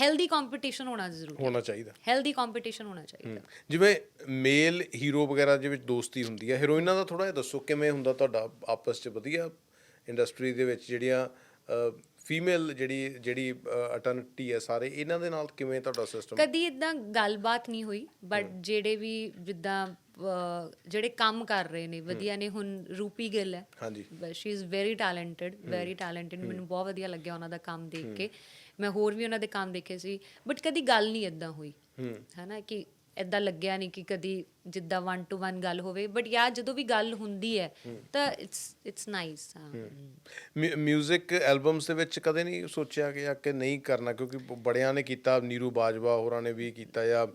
ਹੈਲਦੀ ਕੰਪੀਟੀਸ਼ਨ ਹੋਣਾ ਜ਼ਰੂਰੀ ਹੋਣਾ ਚਾਹੀਦਾ। ਹੈਲਦੀ ਕੰਪੀਟੀਸ਼ਨ ਹੋਣਾ ਚਾਹੀਦਾ। ਜਿਵੇਂ ਮੇਲ ਹੀਰੋ ਵਗੈਰਾ ਦੇ ਵਿੱਚ ਦੋਸਤੀ ਹੁੰਦੀ ਹੈ ਹੀਰੋਇਨਾਂ ਦਾ ਥੋੜਾ ਜਿਹਾ ਦੱਸੋ ਕਿਵੇਂ ਹੁੰਦਾ ਤੁਹਾਡਾ ਆਪਸ 'ਚ ਵਧੀਆ ਇੰਡਸਟਰੀ ਦੇ ਵਿੱਚ ਜਿਹੜੀਆਂ ਫੀਮੇਲ ਜਿਹੜੀ ਜਿਹੜੀ ਅਟਰਨਟੀ ਹੈ ਸਾਰੇ ਇਹਨਾਂ ਦੇ ਨਾਲ ਕਿਵੇਂ ਤੁਹਾਡਾ ਸਿਸਟਮ ਕਦੀ ਇਦਾਂ ਗੱਲਬਾਤ ਨਹੀਂ ਹੋਈ ਬਟ ਜਿਹੜੇ ਵੀ ਜਿੱਦਾਂ ਜਿਹੜੇ ਕੰਮ ਕਰ ਰਹੇ ਨੇ ਵਧੀਆ ਨੇ ਹੁਣ ਰੂਪੀ ਗਿੱਲ ਹੈ। ਹਾਂਜੀ। She is very talented very talented ਮੈਨੂੰ ਬਹੁਤ ਵਧੀਆ ਲੱਗਿਆ ਉਹਨਾਂ ਦਾ ਕੰਮ ਦੇਖ ਕੇ। ਮੈਂ ਹੋਰ ਵੀ ਉਹਨਾਂ ਦੇ ਕੰਮ ਦੇਖੇ ਸੀ ਬਟ ਕਦੀ ਗੱਲ ਨਹੀਂ ਇਦਾਂ ਹੋਈ। ਹੈਨਾ ਕਿ ਇਦਾਂ ਲੱਗਿਆ ਨਹੀਂ ਕਿ ਕਦੀ ਜਿੱਦਾਂ 1 ਟੂ 1 ਗੱਲ ਹੋਵੇ ਬਟ ਯਾ ਜਦੋਂ ਵੀ ਗੱਲ ਹੁੰਦੀ ਹੈ ਤਾਂ it's it's nice music albums ਦੇ ਵਿੱਚ ਕਦੇ ਨਹੀਂ ਸੋਚਿਆ ਕਿ ਕਿ ਨਹੀਂ ਕਰਨਾ ਕਿਉਂਕਿ ਬੜਿਆਂ ਨੇ ਕੀਤਾ ਨੀਰੂ ਬਾਜਵਾ ਹੋਰਾਂ ਨੇ ਵੀ ਕੀਤਾ ਜਾਂ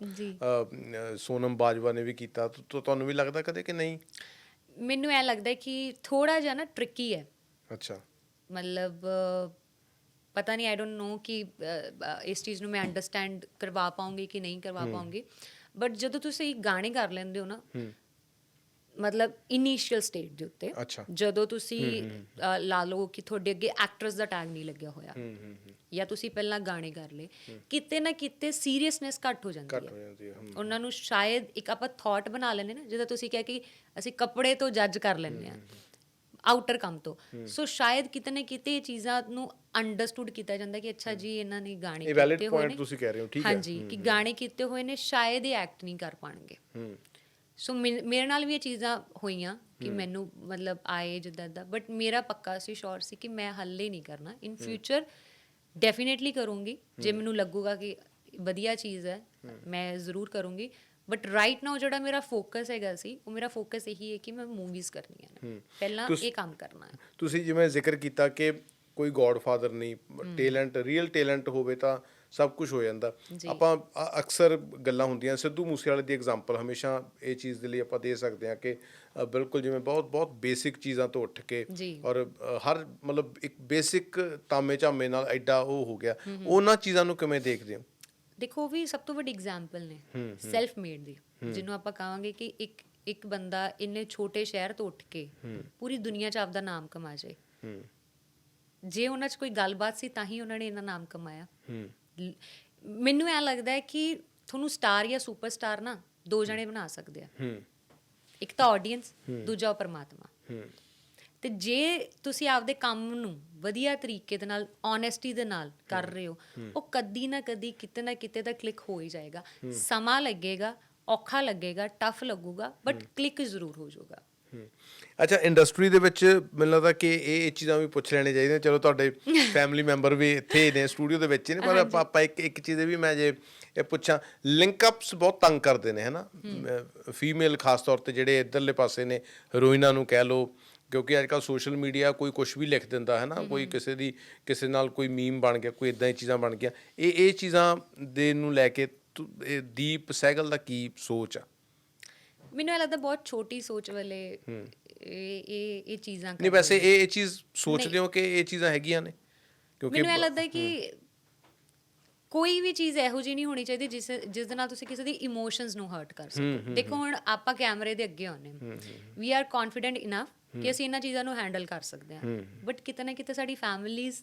ਸੋਨਮ ਬਾਜਵਾ ਨੇ ਵੀ ਕੀਤਾ ਤਾਂ ਤੁਹਾਨੂੰ ਵੀ ਲੱਗਦਾ ਕਦੇ ਕਿ ਨਹੀਂ? ਮੈਨੂੰ ਐ ਲੱਗਦਾ ਕਿ ਥੋੜਾ ਜਿਹਾ ਨਾ ਟ੍ਰਿਕੀ ਹੈ। ਅੱਛਾ। ਮਤਲਬ ਪਤਾ ਨਹੀਂ ਆਈ ਡੋਨਟ ਨੋ ਕਿ ਇਸ ਚੀਜ਼ ਨੂੰ ਮੈਂ ਅੰਡਰਸਟੈਂਡ ਕਰਵਾ ਪਾਉਂਗੀ ਕਿ ਨਹੀਂ ਕਰਵਾ ਪਾਉਂਗੀ। ਬਟ ਜਦੋਂ ਤੁਸੀਂ ਗਾਣੇ ਕਰ ਲੈਂਦੇ ਹੋ ਨਾ ਮਤਲਬ ਇਨੀਸ਼ੀਅਲ ਸਟੇਜ ਦੇ ਉੱਤੇ। ਜਦੋਂ ਤੁਸੀਂ ਲਾ ਲਓ ਕਿ ਤੁਹਾਡੇ ਅੱਗੇ ਐਕਟਰਸ ਦਾ ਟੈਗ ਨਹੀਂ ਲੱਗਿਆ ਹੋਇਆ ਜਾਂ ਤੁਸੀਂ ਪਹਿਲਾਂ ਗਾਣੇ ਕਰ ਲਏ ਕਿਤੇ ਨਾ ਕਿਤੇ ਸੀਰੀਅਸਨੈਸ ਘੱਟ ਹੋ ਜਾਂਦੀ ਘੱਟ ਹੋ। ਜਾਂਦੀ। ਉਹਨਾਂ ਨੂੰ ਸ਼ਾਇਦ ਇੱਕ ਆਪਾਂ ਥਾਟ ਬਣਾ ਲੈਂਦੇ ਨਾ ਜਦੋਂ ਤੁਸੀਂ ਕਿਹਾ ਕਿ ਅਸੀਂ ਕੱਪੜੇ ਤੋਂ ਜੱਜ ਕਰ ਲੈਂਦੇ ਆ ਆਊਟਰ ਕੰਮ ਤੋਂ। ਸੋ ਸ਼ਾਇਦ ਕਿਤੇ ਨਾ ਕਿਤੇ ਇਹ ਚੀਜ਼ਾਂ ਨੂੰ ਅੰਡਰਸਟੂਡ ਕੀਤਾ ਜਾਂਦਾ ਕਿ ਅੱਛਾ ਜੀ ਇਹਨਾਂ ਨੇ ਗਾਣੇ ਇਹ ਕੀਤੇ ਹੋਏ ਨੇ। ਤੁਸੀਂ ਕਹਿ ਰਹੇ ਹੋ, ਠੀਕ ਹੈ। ਹਾਂਜੀ ਕਿ ਗਾਣੇ ਕੀਤੇ ਹੋਏ ਨੇ ਸ਼ਾਇਦ ਇਹ ਐਕਟ ਨਹੀਂ ਕਰ ਪਾਣਗੇ। ਹੂੰ। ਸੋ ਮੇਰੇ ਨਾਲ ਵੀ ਇਹ ਚੀਜ਼ਾਂ ਹੋਈਆਂ ਕਿ ਮੈਨੂੰ ਮਤਲਬ ਆਏ ਜਿੱਦਾਂ ਦਾ ਬਟ ਮੇਰਾ ਪੱਕਾ ਸੀ ਸ਼ੋਰ ਸੀ ਕਿ ਮੈਂ ਹੱਲੇ ਨਹੀਂ ਕਰਨਾ। ਇਨ ਫਿਊਚਰ ਡੈਫੀਨੇਟਲੀ ਕਰੂੰਗੀ। ਜੇ ਮੈਨੂੰ ਲੱਗੂਗਾ ਕਿ ਵਧੀਆ ਚੀਜ਼ ਹੈ। ਮੈਂ ਜ਼ਰੂਰ ਕਰੂੰਗੀ। ਬਟ ਰਾਈਟ ਨਾਓ ਜਿਹੜਾ ਮੇਰਾ ਫੋਕਸ ਹੈਗਾ ਸੀ ਉਹ ਮੇਰਾ ਫੋਕਸ ਇਹੀ ਹੈ ਕਿ ਮੈਂ ਮੂਵੀਜ਼ ਕਰਨੀਆਂ ਨੇ। ਪਹਿਲਾਂ ਇਹ ਕੰਮ ਕਰਨਾ ਹੈ। ਤੁਸੀਂ ਜਿਵੇਂ ਜ਼ਿਕਰ ਕੀਤਾ ਕਿ ਕੋਈ ਗੋਡਫਾਦਰ ਨਹੀਂ ਟੈਲੈਂਟ ਰੀਅਲ ਟੈਲੈਂਟ ਹੋਵੇ ਤਾਂ ਸਭ ਕੁਝ ਹੋ ਜਾਂਦਾ। ਆਪਾਂ ਅਕਸਰ ਗੱਲਾਂ ਹੁੰਦੀਆਂ ਸਿੱਧੂ ਮੂਸੇਵਾਲੇ ਦੀ ਐਗਜ਼ਾਮਪਲ ਹਮੇਸ਼ਾ ਇਹ ਚੀਜ਼ ਦੇ ਲਈ ਆਪਾਂ ਦੇ ਸਕਦੇ ਹਾਂ ਕਿ ਬਿਲਕੁਲ ਜਿਵੇਂ ਬਹੁਤ ਬਹੁਤ ਬੇਸਿਕ ਚੀਜ਼ਾਂ ਤੋਂ ਉੱਠ ਕੇ। ਔਰ ਹਰ ਮਤਲਬ ਇੱਕ ਬੇਸਿਕ ਤਾਮੇ ਝਾਮੇ ਨਾਲ ਐਡਾ ਉਹ ਹੋ ਗਿਆ। ਉਹਨਾਂ ਚੀਜ਼ਾਂ ਨੂੰ ਕਿਵੇਂ ਦੇਖਦੇ ਹੋ? ਦੇਖੋ ਉਹ ਵੀ ਸਭ ਤੋਂ ਵੱਡੀ ਐਗਜ਼ਾਮਪਲ ਨੇ ਸੈਲਫ ਮੇਡ ਦੀ। ਜਿਹਨੂੰ ਆਪਾਂ ਕਹਾਂਗੇ ਕਿ ਇੱਕ ਇੱਕ ਬੰਦਾ ਇੰਨੇ ਛੋਟੇ ਸ਼ਹਿਰ ਤੋਂ ਉੱਠ ਕੇ ਪੂਰੀ ਦੁਨੀਆ 'ਚ ਆਪਦਾ ਨਾਮ ਕਮਾ ਜਾਏ। ਜੇ ਉਹਨਾਂ 'ਚ ਕੋਈ ਗੱਲਬਾਤ ਸੀ ਤਾਂ ਹੀ ਉਹਨਾਂ ਨੇ ਇਹਨਾਂ ਨਾਮ ਕਮਾਇਆ। ਮੈਨੂੰ ਐ ਲੱਗਦਾ ਹੈ ਕਿ ਤੁਹਾਨੂੰ ਸਟਾਰ ਜਾਂ ਸੁਪਰਸਟਾਰ ਨਾ ਦੋ ਜਣੇ ਬਣਾ ਸਕਦੇ ਆ। ਇੱਕ ਤਾਂ ਆਡੀਅנס ਦੂਜਾ ਪਰਮਾਤਮਾ। ਤੇ ਜੇ ਤੁਸੀਂ ਆਪਦੇ ਕੰਮ ਨੂੰ ਵਧੀਆ ਤਰੀਕੇ ਦੇ ਨਾਲ ਓਨੈਸਟੀ ਦੇ ਨਾਲ ਕਰ ਰਹੇ ਹੋ ਉਹ ਕਦੀ ਨਾ ਕਦੀ ਕਿਤੇ ਨਾ ਕਿਤੇ ਤਾਂ ਕਲਿੱਕ ਹੋ ਹੀ ਜਾਏਗਾ। ਸਮਾਂ ਲੱਗੇਗਾ ਔਖਾ ਲੱਗੇਗਾ ਟਫ ਲੱਗੂਗਾ ਬਟ ਕਲਿੱਕ ਜ਼ਰੂਰ ਹੋ ਜਾਊਗਾ। ਅੱਛਾ ਇੰਡਸਟਰੀ ਦੇ ਵਿੱਚ ਮੈਨੂੰ ਲੱਗਦਾ ਕਿ ਇਹ ਇਹ ਚੀਜ਼ਾਂ ਵੀ ਪੁੱਛ ਲੈਣੇ ਚਾਹੀਦੀਆਂ। ਚਲੋ ਤੁਹਾਡੇ ਫੈਮਿਲੀ ਮੈਂਬਰ ਵੀ ਇੱਥੇ ਨੇ ਸਟੂਡੀਓ ਦੇ ਵਿੱਚ ਨੇ ਪਰ ਆਪਾਂ ਇੱਕ ਇੱਕ ਚੀਜ਼ ਵੀ ਮੈਂ ਜੇ ਇਹ ਪੁੱਛਾਂ ਲਿੰਕ ਅਪਸ ਬਹੁਤ ਤੰਗ ਕਰਦੇ ਨੇ ਹਨਾ? ਫੀਮੇਲ ਖਾਸ ਤੌਰ ਤੇ ਜਿਹੜੇ ਇਧਰਲੇ ਪਾਸੇ ਨੇ ਹੀਰੋਇਨਾਂ ਨੂੰ ਕਹਿ ਲਓ ਕਿਉਂਕਿ ਅੱਜ ਕੱਲ ਸੋਸ਼ਲ ਮੀਡੀਆ ਕੋਈ ਕੁਝ ਵੀ ਲਿਖ ਦਿੰਦਾ ਹੈ ਨਾ ਕੋਈ ਕਿਸੇ ਦੀ ਕਿਸੇ ਨਾਲ ਕੋਈ ਮੀਮ ਬਣ ਗਿਆ ਕੋਈ ਇਦਾਂ ਹੀ ਚੀਜ਼ਾਂ ਬਣ ਗਿਆ ਇਹ ਇਹ ਚੀਜ਼ਾਂ ਦੇ ਨੂੰ ਲੈ ਕੇ ਦੀਪ ਸਹਿਗਲ ਦਾ ਕੀ ਸੋਚ ਆ? ਮੈਨੂੰ ਲੱਗਦਾ ਬਹੁਤ ਛੋਟੀ ਸੋਚ ਵਾਲੇ ਇਹ ਇਹ ਇਹ ਚੀਜ਼ਾਂ ਨਹੀਂ ਵੈਸੇ ਇਹ ਇਹ ਚੀਜ਼ ਸੋਚਦੇ ਹੋ ਕਿ ਇਹ ਚੀਜ਼ਾਂ ਹੈਗੀਆਂ ਨੇ? ਕਿਉਂਕਿ ਮੈਨੂੰ ਲੱਗਦਾ ਕਿ ਕੋਈ ਵੀ ਚੀਜ਼ ਇਹੋ ਜਿਹੀ ਨਹੀਂ ਹੋਣੀ ਚਾਹੀਦੀ ਜਿਸ ਜਿਸ ਦੇ ਨਾਲ ਤੁਸੀਂ ਕਿਸੇ ਦੀ ਇਮੋਸ਼ਨਸ ਨੂੰ ਹਰਟ ਕਰ ਸਕੋ। ਦੇਖੋ ਹੁਣ ਆਪਾਂ ਕੈਮਰੇ ਦੇ ਅੱਗੇ ਆਉਂਦੇ ਹਾਂ। ਵੀ ਆਰ ਕੌਨਫੀਡੈਂਟ ਇਨਫ ਕਿ ਅਸੀਂ ਇਹਨਾਂ ਚੀਜ਼ਾਂ ਨੂੰ ਹੈਂਡਲ ਕਰ ਸਕਦੇ ਹਾਂ। ਬਟ ਕਿਤੇ ਨਾ ਕਿਤੇ ਸਾਡੀ ਫੈਮਿਲੀਜ਼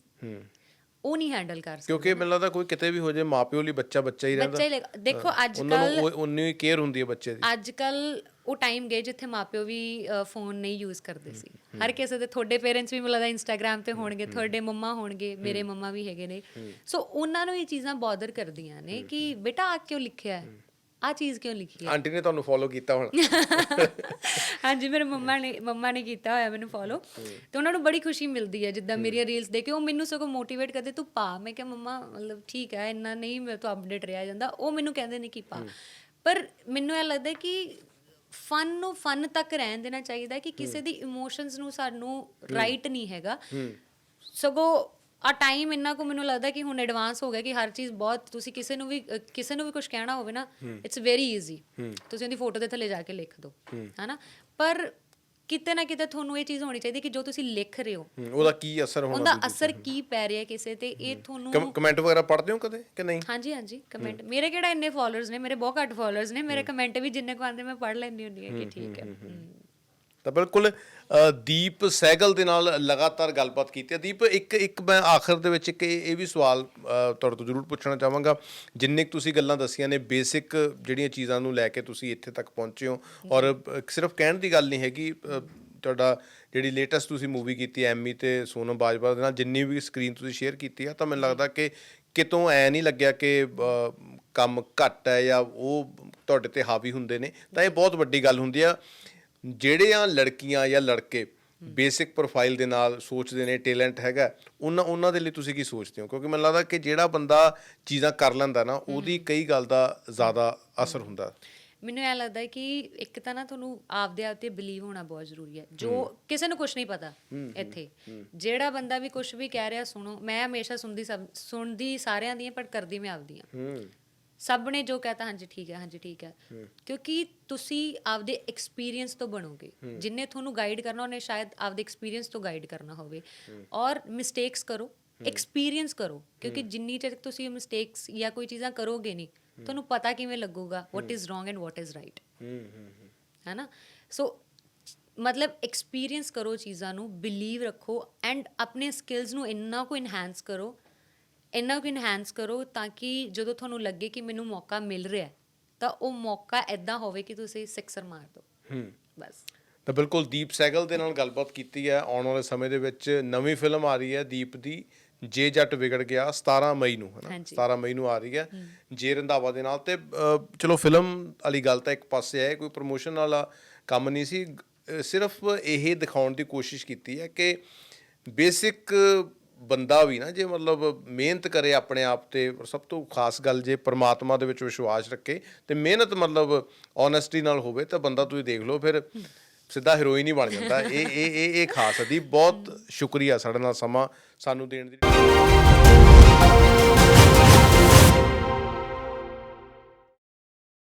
ਉਹ ਨਹੀਂ ਹੈਂਡਲ ਕਰ ਸਕਦੇ। ਕਿਉਂਕਿ ਮੈਨੂੰ ਲੱਗਦਾ ਕੋਈ ਕਿਤੇ ਵੀ ਹੋ ਜਾਏ ਮਾਪਿਓ ਲਈ ਬੱਚਾ ਬੱਚਾ ਹੀ ਰਹਿੰਦਾ। ਬੱਚਾ ਦੇਖੋ ਅੱਜ ਉਹਨਾਂ ਕੱਲ ਨੂੰ ਉਹ- ਉਨੀ ਹੀ ਕੇਅਰ ਹੁੰਦੀ ਹੈ ਬੱਚੇ ਦੀ। ਅੱਜ ਕੱਲ ਉਹ ਟਾਈਮ ਗਏ ਜਿੱਥੇ ਮਾਪਿਓ ਵੀ ਫੋਨ ਨਹੀਂ ਯੂਜ਼ ਕਰਦੇ ਸੀ। ਹਰ ਕਿਸੇ ਦੇ ਤੁਹਾਡੇ ਪੇਰੈਂਟਸ ਵੀ ਮੈਨੂੰ ਲੱਗਦਾ ਇੰਸਟਾਗ੍ਰam ਤੇ ਹੋਣਗੇ ਤੁਹਾਡੇ ਮੰਮਾ ਹੋਣਗੇ ਮੇਰੇ ਮੰਮਾ ਵੀ ਹੈਗੇ ਨੇ। ਸੋ ਉਹਨਾਂ ਨੂੰ ਇਹ ਚੀਜ਼ਾਂ ਬੌਦਰ ਕਰਦੀਆਂ ਨੇ ਕਿ ਬੇਟਾ ਆ ਕਿਉਂ ਲਿਖਿਆ ਹੈ। ਆ ਚੀਜ਼ ਕਿਉਂ ਲਿਖੀ ਹੈ? ਆਂਟੀ ਨੇ ਤੁਹਾਨੂੰ ਫੋਲੋ ਕੀਤਾ ਹੁਣ। ਹਾਂਜੀ ਮੇਰੇ ਮੰਮਾ ਨੇ ਮੰਮਾ ਨੇ ਕੀਤਾ ਹੋਇਆ ਮੈਨੂੰ ਫੋਲੋ ਤੇ ਉਹਨਾਂ ਨੂੰ ਬੜੀ ਖੁਸ਼ੀ ਮਿਲਦੀ ਹੈ ਜਿੱਦਾਂ ਮੇਰੀਆਂ ਰੀਲਸ ਦੇਖ ਕੇ ਉਹ ਮੈਨੂੰ ਸਗੋਂ ਮੋਟੀਵੇਟ ਕਰਦੇ ਤੂੰ ਪਾ। ਮੈਂ ਕਿਹਾ ਮੰਮਾ ਮਤਲਬ ਠੀਕ ਹੈ ਇੰਨਾ ਨਹੀਂ ਮੇਰੇ ਤੋਂ ਅਪਡੇਟ ਰਿਹਾ ਜਾਂਦਾ। ਉਹ ਮੈਨੂੰ ਕਹਿੰਦੇ ਨੇ ਕਿ ਪਾ। ਪਰ ਮੈਨੂੰ ਇਹ ਲੱਗਦਾ ਕਿ ਫਨ ਨੂੰ ਫਨ ਤੱਕ ਰਹਿਣ ਦੇਣਾ ਚਾਹੀਦਾ ਕਿ ਕਿਸੇ ਦੀ ਇਮੋਸ਼ਨਸ ਨੂੰ ਸਾਨੂੰ ਰਾਈਟ ਨਹੀਂ ਹੈਗਾ। ਸਗੋਂ ਆ ਟਾਈਮ ਇੰਨਾ ਕੋ ਮੈਨੂੰ ਲੱਗਦਾ ਕਿ ਹੁਣ ਐਡਵਾਂਸ ਹੋ ਗਿਆ ਕਿ ਹਰ ਚੀਜ਼ ਬਹੁਤ ਤੁਸੀਂ ਕਿਸੇ ਨੂੰ ਵੀ ਅ, ਕਿਸੇ ਨੂੰ ਵੀ ਕੁਝ ਕਹਿਣਾ ਹੋਵੇ ਨਾ ਇਟਸ ਵੈਰੀ ਈਜ਼ੀ ਤੁਸੀਂ ਉਹਦੀ ਫੋਟੋ ਦੇ ਥੱਲੇ ਜਾ ਕੇ ਲਿਖ ਦਿਓ ਹੈਨਾ? ਪਰ ਕਿਤੇ ਨਾ ਕਿਤੇ ਤੁਹਾਨੂੰ ਇਹ ਚੀਜ਼ ਹੋਣੀ ਚਾਹੀਦੀ ਕਿ ਜੋ ਤੁਸੀਂ ਲਿਖ ਰਹੇ ਹੋ ਉਹਦਾ ਕੀ ਅਸਰ ਹੋਣਾ ਉਹਦਾ ਅਸਰ ਕੀ ਪੈ ਰਿਹਾ ਕਿਸੇ ਤੇ ਇਹ ਤੁਹਾਨੂੰ ਕਮੈਂਟ ਵਗੈਰਾ ਪੜ੍ਹਦੇ ਹੋ ਕਦੇ ਕਿ ਨਹੀਂ? ਹਾਂਜੀ ਹਾਂਜੀ ਕਮੈਂਟ ਮੇਰੇ ਕਿਹੜਾ ਇੰਨੇ ਫਾਲੋਅਰਸ ਨੇ ਮੇਰੇ ਬਹੁਤ ਘੱਟ ਫਾਲੋਅਰਸ ਨੇ ਮੇਰੇ ਕਮੈਂਟ ਵੀ ਜਿੰਨੇ ਕੁ ਆਉਂਦੇ ਮੈਂ ਪੜ੍ਹ ਲੈਂਦੀ ਹੁੰਦੀ ਹਾਂ ਕਿ ਠੀਕ ਹੈ। ਹਮ। ਤਾਂ ਬਿਲਕੁਲ ਦੀਪ ਸਹਿਗਲ ਦੇ ਨਾਲ ਲਗਾਤਾਰ ਗੱਲਬਾਤ ਕੀਤੀ ਹੈ। ਦੀਪ ਇੱਕ ਇੱਕ ਮੈਂ ਆਖਰ ਦੇ ਵਿੱਚ ਇੱਕ ਇਹ ਵੀ ਸਵਾਲ ਤੁਹਾਡੇ ਤੋਂ ਜ਼ਰੂਰ ਪੁੱਛਣਾ ਚਾਹਾਂਗਾ। ਜਿੰਨੇ ਕੁ ਤੁਸੀਂ ਗੱਲਾਂ ਦੱਸੀਆਂ ਨੇ ਬੇਸਿਕ ਜਿਹੜੀਆਂ ਚੀਜ਼ਾਂ ਨੂੰ ਲੈ ਕੇ ਤੁਸੀਂ ਇੱਥੇ ਤੱਕ ਪਹੁੰਚੇ ਹੋ। ਔਰ ਸਿਰਫ ਕਹਿਣ ਦੀ ਗੱਲ ਨਹੀਂ ਹੈਗੀ ਤੁਹਾਡਾ ਜਿਹੜੀ ਲੇਟੈਸਟ ਤੁਸੀਂ ਮੂਵੀ ਕੀਤੀ ਐਮੀ ਤੇ ਸੋਨਮ ਬਾਜਵਾ ਦੇ ਨਾਲ ਜਿੰਨੀ ਵੀ ਸਕਰੀਨ ਤੁਸੀਂ ਸ਼ੇਅਰ ਕੀਤੀ ਆ ਤਾਂ ਮੈਨੂੰ ਲੱਗਦਾ ਕਿ ਕਿਤੋਂ ਐ ਨਹੀਂ ਲੱਗਿਆ ਕਿ ਕੰਮ ਘੱਟ ਹੈ ਜਾਂ ਉਹ ਤੁਹਾਡੇ ਤੇ ਹਾਵੀ ਹੁੰਦੇ ਨੇ। ਤਾਂ ਇਹ ਬਹੁਤ ਵੱਡੀ ਗੱਲ ਹੁੰਦੀ ਆ। ਜਿਹੜੀਆਂ ਲੜਕੀਆਂ ਜਾਂ ਲੜਕੇ ਬੇਸਿਕ ਪ੍ਰੋਫਾਈਲ ਦੇ ਨਾਲ ਸੋਚਦੇ ਨੇ ਟੈਲੈਂਟ ਹੈਗਾ ਉਹਨਾਂ ਉਹਨਾਂ ਦੇ ਲਈ ਤੁਸੀਂ ਕੀ ਸੋਚਦੇ ਹੋ? ਕਿਉਂਕਿ ਮੈਨੂੰ ਲੱਗਦਾ ਕਿ ਜਿਹੜਾ ਬੰਦਾ ਚੀਜ਼ਾਂ ਕਰ ਲੈਂਦਾ ਨਾ ਉਹਦੀ ਕਈ ਗੱਲ ਦਾ ਜ਼ਿਆਦਾ ਅਸਰ ਹੁੰਦਾ। ਮੈਨੂੰ ਇਹ ਲੱਗਦਾ ਹੈ ਕਿ ਇੱਕ ਤਾਂ ਨਾ ਤੁਹਾਨੂੰ ਆਪਦੇ ਆਪ ਤੇ ਬਲੀਵ ਹੋਣਾ ਬਹੁਤ ਜ਼ਰੂਰੀ ਹੈ। ਜੋ ਕਿਸੇ ਨੂੰ ਕੁਝ ਨਹੀਂ ਪਤਾ ਇੱਥੇ। ਜਿਹੜਾ ਬੰਦਾ ਵੀ ਕੁਝ ਵੀ ਕਹਿ ਰਿਹਾ ਸੁਣੋ ਮੈਂ ਹਮੇਸ਼ਾ ਸੁਣਦੀ ਸੁਣਦੀ ਸਾਰਿਆਂ ਦੀਆਂ ਪਰ ਕਰਦੀ ਮੈਂ ਆਪਦੀਆਂ ਸਭ ਨੇ ਜੋ ਕਹਤਾ ਹਾਂਜੀ ਠੀਕ ਹੈ ਹਾਂਜੀ ਠੀਕ ਹੈ। ਕਿਉਂਕਿ ਤੁਸੀਂ ਆਪਦੇ ਐਕਸਪੀਰੀਅੰਸ ਤੋਂ ਬਣੋਗੇ। ਜਿੰਨੇ ਤੁਹਾਨੂੰ ਗਾਈਡ ਕਰਨਾ ਉਹਨੇ ਸ਼ਾਇਦ ਆਪਦੇ ਐਕਸਪੀਰੀਅੰਸ ਤੋਂ ਗਾਈਡ ਕਰਨਾ ਹੋਵੇ। ਔਰ ਮਿਸਟੇਕਸ ਕਰੋ। ਐਕਸਪੀਰੀਅੰਸ ਕਰੋ। ਕਿਉਂਕਿ ਜਿੰਨੀ ਚਿਰ ਤੁਸੀਂ ਮਿਸਟੇਕਸ ਜਾਂ ਕੋਈ ਚੀਜ਼ਾਂ ਕਰੋਗੇ ਨਹੀਂ ਤੁਹਾਨੂੰ ਪਤਾ ਕਿਵੇਂ ਲੱਗੂਗਾ what is wrong and what is right ਹੂੰ ਹੂੰ ਹੈ। ਨਾ ਸੋ ਮਤਲਬ ਐਕਸਪੀਰੀਅੰਸ ਕਰੋ ਚੀਜ਼ਾਂ ਨੂੰ ਬਿਲੀਵ ਰੱਖੋ ਐਂਡ ਆਪਣੇ ਸਕਿੱਲਸ ਨੂੰ ਇੰਨਾ ਕੁ ਇਨਹੈਂਸ ਕਰੋ ਇੰਨਾ ਕੁ ਇਨਹੈਂਸ ਕਰੋ ਤਾਂ ਕਿ ਜਦੋਂ ਤੁਹਾਨੂੰ ਲੱਗੇ ਕਿ ਮੈਨੂੰ ਮੌਕਾ ਮਿਲ ਰਿਹਾ ਤਾਂ ਉਹ ਮੌਕਾ ਐਦਾਂ ਹੋਵੇ ਕਿ ਤੁਸੀਂ ਸਿਕਸਰ ਮਾਰ ਦਿਓ। ਹੂੰ। ਬਸ। ਤਾਂ ਬਿਲਕੁਲ ਦੀਪ ਸੈਗਲ ਦੇ ਨਾਲ ਗੱਲਬਾਤ ਕੀਤੀ ਹੈ। ਆਉਣ ਵਾਲੇ ਸਮੇਂ ਦੇ ਵਿੱਚ ਨਵੀਂ ਫਿਲਮ ਆ ਰਹੀ ਹੈ ਦੀਪ ਦੀ ਜੇ ਜੱਟ ਵਿਗੜ ਗਿਆ 17 ਮਈ ਨੂੰ ਹੈ ਨਾ ਹਾਂਜੀ। 17 ਮਈ ਨੂੰ ਆ ਰਹੀ ਹੈ। ਜੇ ਰੰਧਾਵਾ ਦੇ ਨਾਲ ਤੇ ਚਲੋ ਫਿਲਮ ਵਾਲੀ ਗੱਲ ਤਾਂ ਇੱਕ ਪਾਸੇ ਹੈ ਕੋਈ ਪ੍ਰੋਮੋਸ਼ਨ ਵਾਲਾ ਕੰਮ ਨਹੀਂ ਸੀ। ਸਿਰਫ ਇਹ ਦਿਖਾਉਣ ਦੀ ਕੋਸ਼ਿਸ਼ ਕੀਤੀ ਹੈ ਕਿ ਬੇਸਿਕ ਬੰਦਾ ਵੀ ਨਾ, ਜੇ ਮਤਲਬ ਮਿਹਨਤ ਕਰੇ ਆਪਣੇ ਆਪ ਤੇ ਸਭ ਤੋਂ ਖਾਸ ਗੱਲ ਜੇ ਪ੍ਰਮਾਤਮਾ ਦੇ ਵਿੱਚ ਵਿਸ਼ਵਾਸ ਰੱਖੇ ਤੇ ਮਿਹਨਤ ਮਤਲਬ ਓਨੈਸਟੀ ਨਾਲ ਹੋਵੇ ਤਾਂ ਬੰਦਾ ਤੁਸੀਂ ਦੇਖ ਲਓ, ਫਿਰ ਸਿੱਧਾ ਹੀਰੋਇਨ ਹੀ ਬਣ ਜਾਂਦਾ। ਇਹ ਇਹ ਇਹ ਇਹ ਖਾਸ ਦੀ। ਬਹੁਤ ਸ਼ੁਕਰੀਆ ਸਾਡੇ ਨਾਲ ਸਮਾਂ ਸਾਨੂੰ ਦੇਣ ਦੀ।